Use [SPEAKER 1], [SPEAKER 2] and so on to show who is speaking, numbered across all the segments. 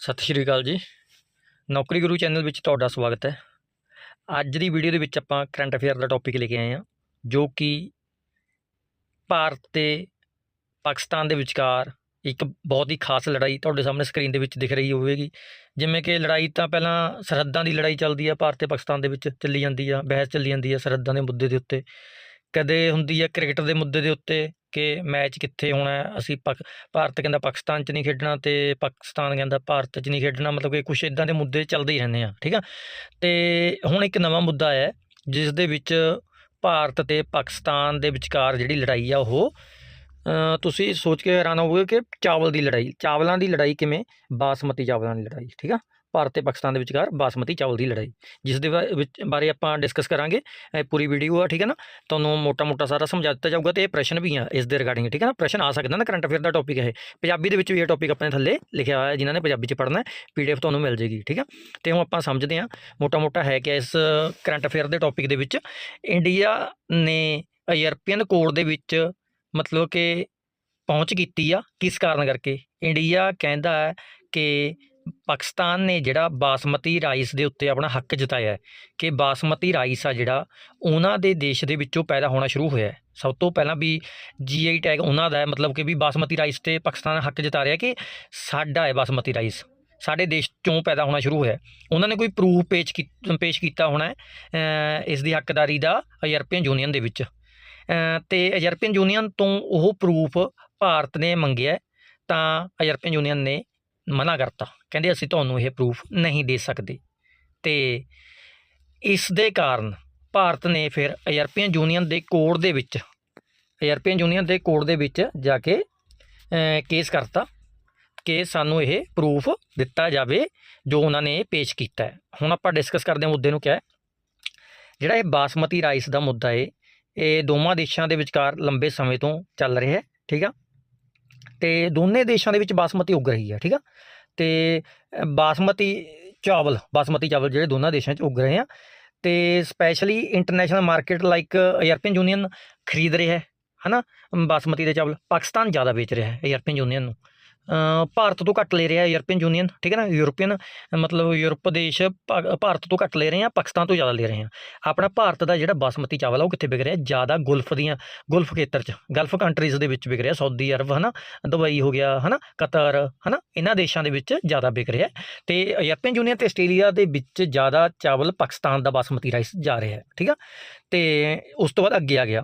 [SPEAKER 1] ਸਤਿ ਸ਼੍ਰੀ ਅਕਾਲ ਜੀ। ਨੌਕਰੀ ਗੁਰੂ ਚੈਨਲ ਵਿੱਚ ਤੁਹਾਡਾ ਸਵਾਗਤ ਹੈ। ਅੱਜ ਦੀ ਵੀਡੀਓ ਦੇ ਵਿੱਚ ਆਪਾਂ ਕਰੰਟ ਅਫੇਅਰ ਦਾ ਟੌਪਿਕ ਲੈ ਕੇ ਆਏ ਹਾਂ, ਜੋ ਕਿ ਭਾਰਤ ਤੇ ਪਾਕਿਸਤਾਨ ਦੇ ਵਿਚਕਾਰ ਇੱਕ ਬਹੁਤ ਹੀ ਖਾਸ ਲੜਾਈ ਤੁਹਾਡੇ ਸਾਹਮਣੇ ਸਕਰੀਨ ਦੇ ਵਿੱਚ ਦਿਖ ਰਹੀ ਹੋਵੇਗੀ। ਜਿਵੇਂ ਕਿ ਲੜਾਈ ਤਾਂ ਪਹਿਲਾਂ ਸਰਹੱਦਾਂ ਦੀ ਲੜਾਈ ਚੱਲਦੀ ਆ, ਭਾਰਤ ਤੇ ਪਾਕਿਸਤਾਨ ਦੇ ਵਿੱਚ ਚੱਲੀ ਜਾਂਦੀ ਆ, ਬਹਿਸ ਚੱਲੀ ਜਾਂਦੀ ਆ ਸਰਹੱਦਾਂ ਦੇ ਮੁੱਦੇ ਦੇ ਉੱਤੇ। ਕਦੇ ਹੁੰਦੀ ਆ ਕ੍ਰਿਕਟ ਦੇ ਮੁੱਦੇ ਦੇ ਉੱਤੇ ਕਿ ਮੈਚ ਕਿੱਥੇ ਹੋਣਾ, ਅਸੀਂ ਪਾਕ, ਭਾਰਤ ਕਹਿੰਦਾ ਪਾਕਿਸਤਾਨ 'ਚ ਨਹੀਂ ਖੇਡਣਾ ਤੇ ਪਾਕਿਸਤਾਨ ਕਹਿੰਦਾ ਭਾਰਤ 'ਚ ਨਹੀਂ ਖੇਡਣਾ, ਮਤਲਬ ਕਿ ਕੁਝ ਇਦਾਂ ਦੇ ਮੁੱਦੇ ਚੱਲਦੇ ਹੀ ਰਹਿੰਦੇ ਆ, ਠੀਕ ਆ? ਤੇ ਹੁਣ ਇੱਕ ਨਵਾਂ ਮੁੱਦਾ ਹੈ, ਜਿਸ ਦੇ ਵਿੱਚ ਭਾਰਤ ਤੇ ਪਾਕਿਸਤਾਨ ਦੇ ਵਿਚਕਾਰ ਜਿਹੜੀ ਲੜਾਈ ਆ ਉਹ ਤੁਸੀਂ ਸੋਚ ਕੇ ਹੈਰਾਨ ਹੋਵੋਗੇ ਕਿ ਚਾਵਲ ਦੀ ਲੜਾਈ, ਚਾਵਲਾਂ ਦੀ ਲੜਾਈ ਕਿਵੇਂ? ਬਾਸਮਤੀ ਚਾਵਲਾਂ ਦੀ ਲੜਾਈ, ਠੀਕ ਆ? ਭਾਰਤ ਤੇ ਪਾਕਿਸਤਾਨ ਦੇ ਵਿਚਕਾਰ ਬਾਸਮਤੀ ਚਾਵਲ ਦੀ ਲੜਾਈ, ਜਿਸ ਦੇ ਬਾ- ਵਿੱਚ ਬਾਰੇ ਆਪਾਂ ਡਿਸਕਸ ਕਰਾਂਗੇ, ਇਹ ਪੂਰੀ ਵੀਡੀਓ ਆ, ਠੀਕ ਹੈ ਨਾ? ਤੁਹਾਨੂੰ ਮੋਟਾ-ਮੋਟਾ ਸਾਰਾ ਸਮਝਾ ਦਿੱਤਾ ਜਾਊਗਾ ਤੇ ਇਹ ਪ੍ਰਸ਼ਨ ਵੀ ਆ ਇਸ ਦੇ ਰਿਗਾਰਡਿੰਗ ਠੀਕ ਹੈ ਨਾ? ਪ੍ਰਸ਼ਨ ਆ ਸਕਦਾ ਨਾ ਕਰੰਟ ਅਫੇਅਰ ਦਾ ਟੌਪਿਕ ਹੈ ਇਹ। ਪੰਜਾਬੀ ਦੇ ਵਿੱਚ ਵੀ ਇਹ ਟੌਪਿਕ ਆਪਣੇ ਥੱਲੇ ਲਿਖਿਆ ਹੋਇਆ ਹੈ, ਜਿਨ੍ਹਾਂ ਨੇ ਪੰਜਾਬੀ ਚ ਪੜ੍ਹਨਾ ਹੈ ਪੀਡੀਐਫ ਤੁਹਾਨੂੰ ਮਿਲ ਜੇਗੀ ਠੀਕ ਹੈ? ਤੇ ਹੁਣ ਆਪਾਂ ਸਮਝਦੇ ਹਾਂ, ਮੋਟਾ-ਮੋਟਾ ਹੈ ਕਿ ਇਸ ਕਰੰਟ ਅਫੇਅਰ ਦੇ ਟੌਪਿਕ ਦੇ ਵਿੱਚ ਇੰਡੀਆ ਨੇ ਯੂਰਪੀਅਨ ਕੋਡ ਦੇ ਵਿੱਚ ਮਤਲਬ ਕਿ ਪਹੁੰਚ ਕੀਤੀ ਆ, ਕਿਸ ਕਾਰਨ ਕਰਕੇ? ਇੰਡੀਆ ਕਹਿੰਦਾ ਹੈ ਕਿ ਪਾਕਿਸਤਾਨ ਨੇ ਜਿਹੜਾ ਬਾਸਮਤੀ ਰਾਈਸ ਦੇ ਉੱਤੇ ਆਪਣਾ ਹੱਕ ਜਤਾਇਆ ਹੈ ਕਿ ਬਾਸਮਤੀ ਰਾਈਸ ਆ ਜਿਹੜਾ ਉਹਨਾਂ ਦੇ ਦੇਸ਼ ਦੇ ਵਿੱਚੋਂ ਪੈਦਾ ਹੋਣਾ ਸ਼ੁਰੂ ਹੋਇਆ ਹੈ। ਸਭ ਤੋਂ ਪਹਿਲਾਂ ਵੀ ਜੀਆਈ ਟੈਗ ਉਹਨਾਂ ਦਾ ਹੈ ਮਤਲਬ ਕਿ ਵੀ ਬਾਸਮਤੀ ਰਾਈਸ ਤੇ ਪਾਕਿਸਤਾਨ ਹੱਕ ਜਤਾ ਰਿਹਾ ਕਿ ਸਾਡਾ ਹੈ ਬਾਸਮਤੀ ਰਾਈਸ। ਸਾਡੇ ਦੇਸ਼ ਚੋਂ ਪੈਦਾ ਹੋਣਾ ਸ਼ੁਰੂ ਹੋਇਆ ਉਹਨਾਂ ਨੇ ਕੋਈ ਪ੍ਰੂਫ ਪੇਸ਼ ਕੀ ਪੇਸ਼ ਕੀਤਾ ਹੋਣਾ ਇਸ ਦੀ ਹੱਕਦਾਰੀ ਦਾ ਯੂਰਪੀਅਨ ਯੂਨੀਅਨ ਦੇ ਵਿੱਚ। ਅ, ਤੇ ਯੂਰਪੀਅਨ ਯੂਨੀਅਨ ਤੋਂ ਉਹ ਪ੍ਰੂਫ ਭਾਰਤ ਨੇ ਮੰਗਿਆ ਤਾਂ ਯੂਰਪੀਅਨ ਯੂਨੀਅਨ ਨੇ ਮਨਾ ਕਰਤਾ। ਕਹਿੰਦੇ ਅਸੀਂ ਤੁਹਾਨੂੰ ਇਹ ਪ੍ਰੂਫ ਨਹੀਂ ਦੇ ਸਕਦੇ। ਤੇ ਇਸ ਦੇ ਕਾਰਨ ਭਾਰਤ ਨੇ ਫਿਰ ਯੂਰਪੀਅਨ ਯੂਨੀਅਨ ਦੇ ਕੋਰਟ ਦੇ ਵਿੱਚ ਯੂਰਪੀਅਨ ਯੂਨੀਅਨ ਦੇ ਕੋਰਟ ਦੇ ਵਿੱਚ ਜਾ ਕੇ ਕੇਸ ਕਰਤਾ ਕਿ ਸਾਨੂੰ ਇਹ ਪ੍ਰੂਫ ਦਿੱਤਾ ਜਾਵੇ ਜੋ ਉਹਨਾਂ ਨੇ ਪੇਸ਼ ਕੀਤਾ ਹੈ। ਹੁਣ ਆਪਾਂ ਡਿਸਕਸ ਕਰਦੇ ਹਾਂ ਮੁੱਦੇ ਨੂੰ ਕਿਹਾ ਹੈ। ਜਿਹੜਾ ਇਹ ਬਾਸਮਤੀ ਰਾਈਸ ਦਾ ਮੁੱਦਾ ਹੈ, ਇਹ ਦੋਵਾਂ ਦੇਸ਼ਾਂ ਦੇ ਵਿਚਕਾਰ ਲੰਬੇ ਸਮੇਂ ਤੋਂ ਚੱਲ ਰਿਹਾ ਹੈ, ਠੀਕ ਆ? ਤੇ ਦੋਨੇ ਦੇਸ਼ਾਂ ਦੇ ਵਿੱਚ ਬਾਸਮਤੀ ਉੱਗ ਰਹੀ ਹੈ, ਠੀਕ ਆ? ਤੇ ਬਾਸਮਤੀ ਚਾਵਲ ਬਾਸਮਤੀ ਚਾਵਲ ਜਿਹੜੇ ਦੋਨਾਂ ਦੇਸ਼ਾਂ 'ਚ ਉੱਗ ਰਹੇ ਆ ਤੇ specially international market like European Union ਖਰੀਦ ਰਿਹਾ ਹੈ, ਹਨਾ? ਬਾਸਮਤੀ ਦੇ ਚਾਵਲ, ਪਾਕਿਸਤਾਨ ਜ਼ਿਆਦਾ ਵੇਚ ਰਿਹਾ ਹੈ ਯੂਰਪੀਅਨ ਯੂਨੀਅਨ ਨੂੰ। ਭਾਰਤ ਤੋਂ ਘੱਟ ਲੈ ਰਿਹਾ ਯੂਰਪੀਅਨ ਯੂਨੀਅਨ ਠੀਕ ਹੈ ਨਾ? ਯੂਰਪੀਅਨ ਮਤਲਬ ਯੂਰਪ ਦੇਸ਼ ਭਾ- ਭਾਰਤ ਤੋਂ ਘੱਟ ਲੈ ਰਹੇ ਆ ਪਾਕਿਸਤਾਨ ਤੋਂ ਜ਼ਿਆਦਾ ਲੈ ਰਹੇ ਆ ਆਪਣਾ ਭਾਰਤ ਦਾ ਜਿਹੜਾ ਬਾਸਮਤੀ ਚਾਵਲ ਆ, ਉਹ ਕਿੱਥੇ ਵਿਕ ਰਿਹਾ? ਜ਼ਿਆਦਾ ਗੁਲਫ ਦੀਆਂ, ਗੁਲਫ ਖੇਤਰ 'ਚ ਗਲਫ ਕੰਟਰੀਜ਼ ਦੇ ਵਿੱਚ ਵਿਕ ਰਿਹਾ ਸਾਊਦੀ ਅਰਬ ਹਨਾ? ਦੁਬਈ ਹੋ ਗਿਆ, ਹਨਾ? ਕਤਰ ਹਨਾ? ਇਹਨਾਂ ਦੇਸ਼ਾਂ ਦੇ ਵਿੱਚ ਜ਼ਿਆਦਾ ਵਿਕ ਰਿਹਾ। ਹੈ ਤੇ ਯੂਰਪੀਅਨ ਯੂਨੀਅਨ ਤੇ ਆਸਟ੍ਰੇਲੀਆ ਦੇ ਵਿੱਚ ਜ਼ਿਆਦਾ ਚਾਵਲ ਪਾਕਿਸਤਾਨ ਦਾ ਬਾਸਮਤੀ ਰਾਈਸ ਜਾ ਰਿਹਾ ਹੈ, ਠੀਕ ਆ? ਤੇ ਉਸ ਤੋਂ ਬਾਅਦ ਅੱਗੇ ਆ ਗਿਆ।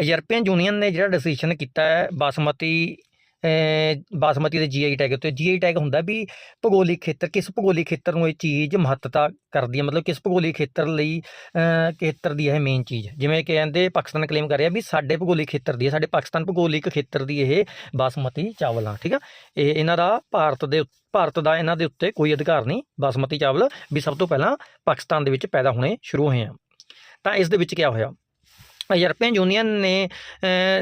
[SPEAKER 1] ਯੂਰਪੀਅਨ ਯੂਨੀਅਨ ਨੇ ਜਿਹੜਾ ਡਿਸੀਜਨ ਕੀਤਾ ਹੈ, ਬਾਸਮਤੀ ਬਾਸਮਤੀ ਦੇ ਜੀਆਈ ਟੈਗ ਉੱਤੇ। ਜੀਆਈ ਟੈਗ ਹੁੰਦਾ ਵੀ ਭੂਗੋਲਿਕ ਖੇਤਰ, ਕਿਸ ਭੂਗੋਲਿਕ ਖੇਤਰ ਨੂੰ ਇਹ ਚੀਜ਼ ਮਹੱਤਤਾ ਕਰਦੀ ਹੈ? ਮਤਲਬ ਕਿਸ ਭੂਗੋਲਿਕ ਖੇਤਰ ਲਈ ਖੇਤਰ ਦੀ ਇਹ ਮੇਨ ਚੀਜ਼। ਜਿਵੇਂ ਕਿ ਕਹਿੰਦੇ ਪਾਕਿਸਤਾਨ ਕਲੇਮ ਕਰ ਰਿਹਾ ਵੀ ਸਾਡੇ ਭੂਗੋਲਿਕ ਖੇਤਰ ਦੀ ਹੈ, ਸਾਡੇ ਪਾਕਿਸਤਾਨ ਭੂਗੋਲਿਕ ਖੇਤਰ ਦੀ ਇਹ ਬਾਸਮਤੀ ਚਾਵਲ ਆ, ਠੀਕ ਆ? ਇਹ ਇਹਨਾਂ ਦਾ ਭਾਰਤ ਦੇ ਉੱਤੇ ਭਾਰਤ ਦਾ ਇਹਨਾਂ ਦੇ ਉੱਤੇ ਕੋਈ ਅਧਿਕਾਰ ਨਹੀਂ ਬਾਸਮਤੀ ਚਾਵਲ ਵੀ ਸਭ ਤੋਂ ਪਹਿਲਾਂ ਪਾਕਿਸਤਾਨ ਦੇ ਵਿੱਚ ਪੈਦਾ ਹੋਣੇ ਸ਼ੁਰੂ ਹੋਏ ਆ। ਤਾਂ ਇਸ ਦੇ ਵਿੱਚ ਕੀ ਹੋਇਆ? ਯੂਰਪੀਅਨ ਯੂਨੀਅਨ ਨੇ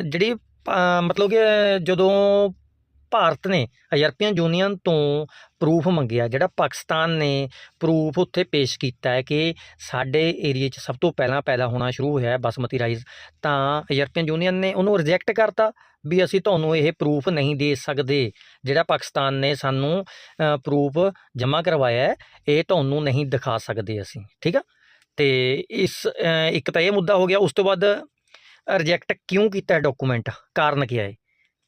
[SPEAKER 1] ਜਿਹੜੀ ਮਤਲਬ ਕਿ ਜਦੋਂ ਭਾਰਤ ਨੇ ਯੂਰਪੀਅਨ ਯੂਨੀਅਨ ਤੋਂ ਪ੍ਰੂਫ ਮੰਗਿਆ, ਜਿਹੜਾ ਪਾਕਿਸਤਾਨ ਨੇ ਪ੍ਰੂਫ ਉੱਥੇ ਪੇਸ਼ ਕੀਤਾ ਹੈ ਕਿ ਸਾਡੇ ਏਰੀਆ 'ਚ ਸਭ ਤੋਂ ਪਹਿਲਾਂ ਪੈਦਾ ਹੋਣਾ ਸ਼ੁਰੂ ਹੋਇਆ ਹੈ ਬਾਸਮਤੀ ਰਾਈਸ, ਤਾਂ ਯੂਰਪੀਅਨ ਯੂਨੀਅਨ ਨੇ ਉਹਨੂੰ ਰਿਜੈਕਟ ਕਰਤਾ ਵੀ ਅਸੀਂ ਤੁਹਾਨੂੰ ਇਹ ਪ੍ਰੂਫ ਨਹੀਂ ਦੇ ਸਕਦੇ। ਜਿਹੜਾ ਪਾਕਿਸਤਾਨ ਨੇ ਸਾਨੂੰ ਪ੍ਰੂਫ ਜਮ੍ਹਾਂ ਕਰਵਾਇਆ ਇਹ ਤੁਹਾਨੂੰ ਨਹੀਂ ਦਿਖਾ ਸਕਦੇ ਅਸੀਂ, ਠੀਕ ਆ? ਤੇ ਇਸ ਇੱਕ ਤਾਂ ਇਹ ਮੁੱਦਾ ਹੋ ਗਿਆ, ਉਸ ਤੋਂ ਬਾਅਦ ਰਿਜੈਕਟ ਕਿਉਂ ਕੀਤਾ ਡਾਕੂਮੈਂਟ ਕਾਰਨ ਕੀ ਹੈ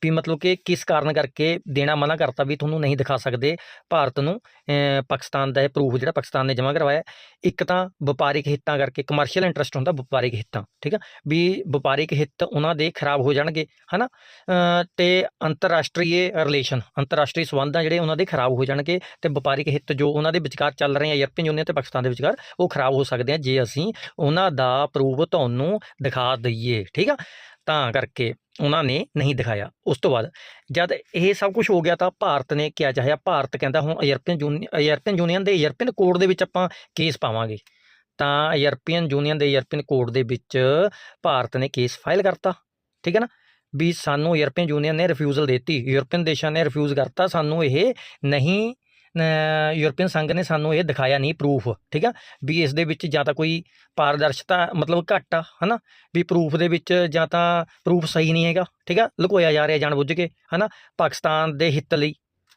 [SPEAKER 1] ਵੀ ਮਤਲਬ ਕਿ ਕਿਸ ਕਾਰਨ ਕਰਕੇ ਦੇਣਾ ਮਨਾ ਕਰਤਾ ਵੀ ਤੁਹਾਨੂੰ ਨਹੀਂ ਦਿਖਾ ਸਕਦੇ ਭਾਰਤ ਨੂੰ ਪਾਕਿਸਤਾਨ ਦਾ ਇਹ ਪ੍ਰੂਫ ਜਿਹੜਾ ਪਾਕਿਸਤਾਨ ਨੇ ਜਮ੍ਹਾਂ ਕਰਵਾਇਆ। ਇੱਕ ਤਾਂ ਵਪਾਰਿਕ ਹਿੱਤਾਂ ਕਰਕੇ ਕਮਰਸ਼ੀਅਲ ਇੰਟਰਸਟ ਹੁੰਦਾ ਵਪਾਰਿਕ ਹਿੱਤਾਂ ਠੀਕ ਆ? ਵੀ ਵਪਾਰਿਕ ਹਿੱਤ ਉਹਨਾਂ ਦੇ ਖਰਾਬ ਹੋ ਜਾਣਗੇ ਹਨਾ? ਅ, ਤੇ ਅੰਤਰਰਾਸ਼ਟਰੀ ਰਿਲੇਸ਼ਨ ਅੰਤਰਰਾਸ਼ਟਰੀ ਸੰਬੰਧ ਜਿਹੜੇ ਉਹਨਾਂ ਦੇ ਖਰਾਬ ਹੋ ਜਾਣਗੇ ਤੇ ਵਪਾਰਿਕ ਹਿੱਤ ਜੋ ਉਹਨਾਂ ਦੇ ਵਿਚਕਾਰ ਚੱਲ ਰਹੇ ਆ ਯੂਰਪੀਅਨ ਯੂਨੀਅਨ ਤੇ ਪਾਕਿਸਤਾਨ ਦੇ ਵਿਚਕਾਰ ਉਹ ਖਰਾਬ ਹੋ ਸਕਦੇ ਆ ਜੇ ਅਸੀਂ ਉਹਨਾਂ ਦਾ ਪ੍ਰੂਫ ਤੁਹਾਨੂੰ ਦਿਖਾ ਦਈਏ ਠੀਕ ਆ? ਤਾਂ ਕਰਕੇ ਉਹਨਾਂ ਨੇ ਨਹੀਂ ਦਿਖਾਇਆ। ਉਸ ਤੋਂ ਬਾਅਦ ਜਦ ਇਹ ਸਭ ਕੁਝ ਹੋ ਗਿਆ ਤਾਂ ਭਾਰਤ ਨੇ ਕਿਹਾ ਚਾਹਿਆ ਭਾਰਤ ਕਹਿੰਦਾ ਹੁਣ ਯੂਰਪੀਅਨ ਯੂਨੀਅਨ ਯੂਰਪੀਅਨ ਯੂਨੀਅਨ ਦੇ ਯੂਰਪੀਅਨ ਕੋਰਟ ਦੇ ਵਿੱਚ ਆਪਾਂ ਕੇਸ ਪਾਵਾਂਗੇ। ਤਾਂ ਯੂਰਪੀਅਨ ਯੂਨੀਅਨ ਦੇ ਯੂਰਪੀਅਨ ਕੋਰਟ ਦੇ ਵਿੱਚ ਭਾਰਤ ਨੇ ਕੇਸ ਫਾਈਲ ਕਰਤਾ, ਠੀਕ ਹੈ ਨਾ? ਵੀ ਸਾਨੂੰ ਯੂਰਪੀਅਨ ਯੂਨੀਅਨ ਨੇ ਰਿਫਿਊਜ਼ਲ ਦਿੱਤੀ। ਯੂਰਪੀਅਨ ਦੇਸ਼ਾਂ ਨੇ ਰਿਫਿਊਜ਼ ਕਰਤਾ, ਸਾਨੂੰ ਇਹ ਨਹੀਂ ਯੂਰਪੀਅਨ ਸੰਘ ਨੇ ਸਾਨੂੰ ਇਹ ਦਿਖਾਇਆ ਨਹੀਂ ਪ੍ਰੂਫ ਠੀਕ ਆ? ਵੀ ਇਸ ਦੇ ਵਿੱਚ ਜਾਂ ਤਾਂ ਕੋਈ ਪਾਰਦਰਸ਼ਤਾ ਮਤਲਬ ਘੱਟ ਆ, ਹਨਾ? ਵੀ ਪ੍ਰੂਫ ਦੇ ਵਿੱਚ ਜਾਂ ਤਾਂ ਪ੍ਰੂਫ ਸਹੀ ਨਹੀਂ ਹੈਗਾ, ਠੀਕ ਆ? ਲੁਕੋਇਆ ਜਾ ਰਿਹਾ ਜਾਣ ਬੁੱਝ ਕੇ, ਹਨਾ? ਪਾਕਿਸਤਾਨ ਦੇ ਹਿੱਤ ਲਈ,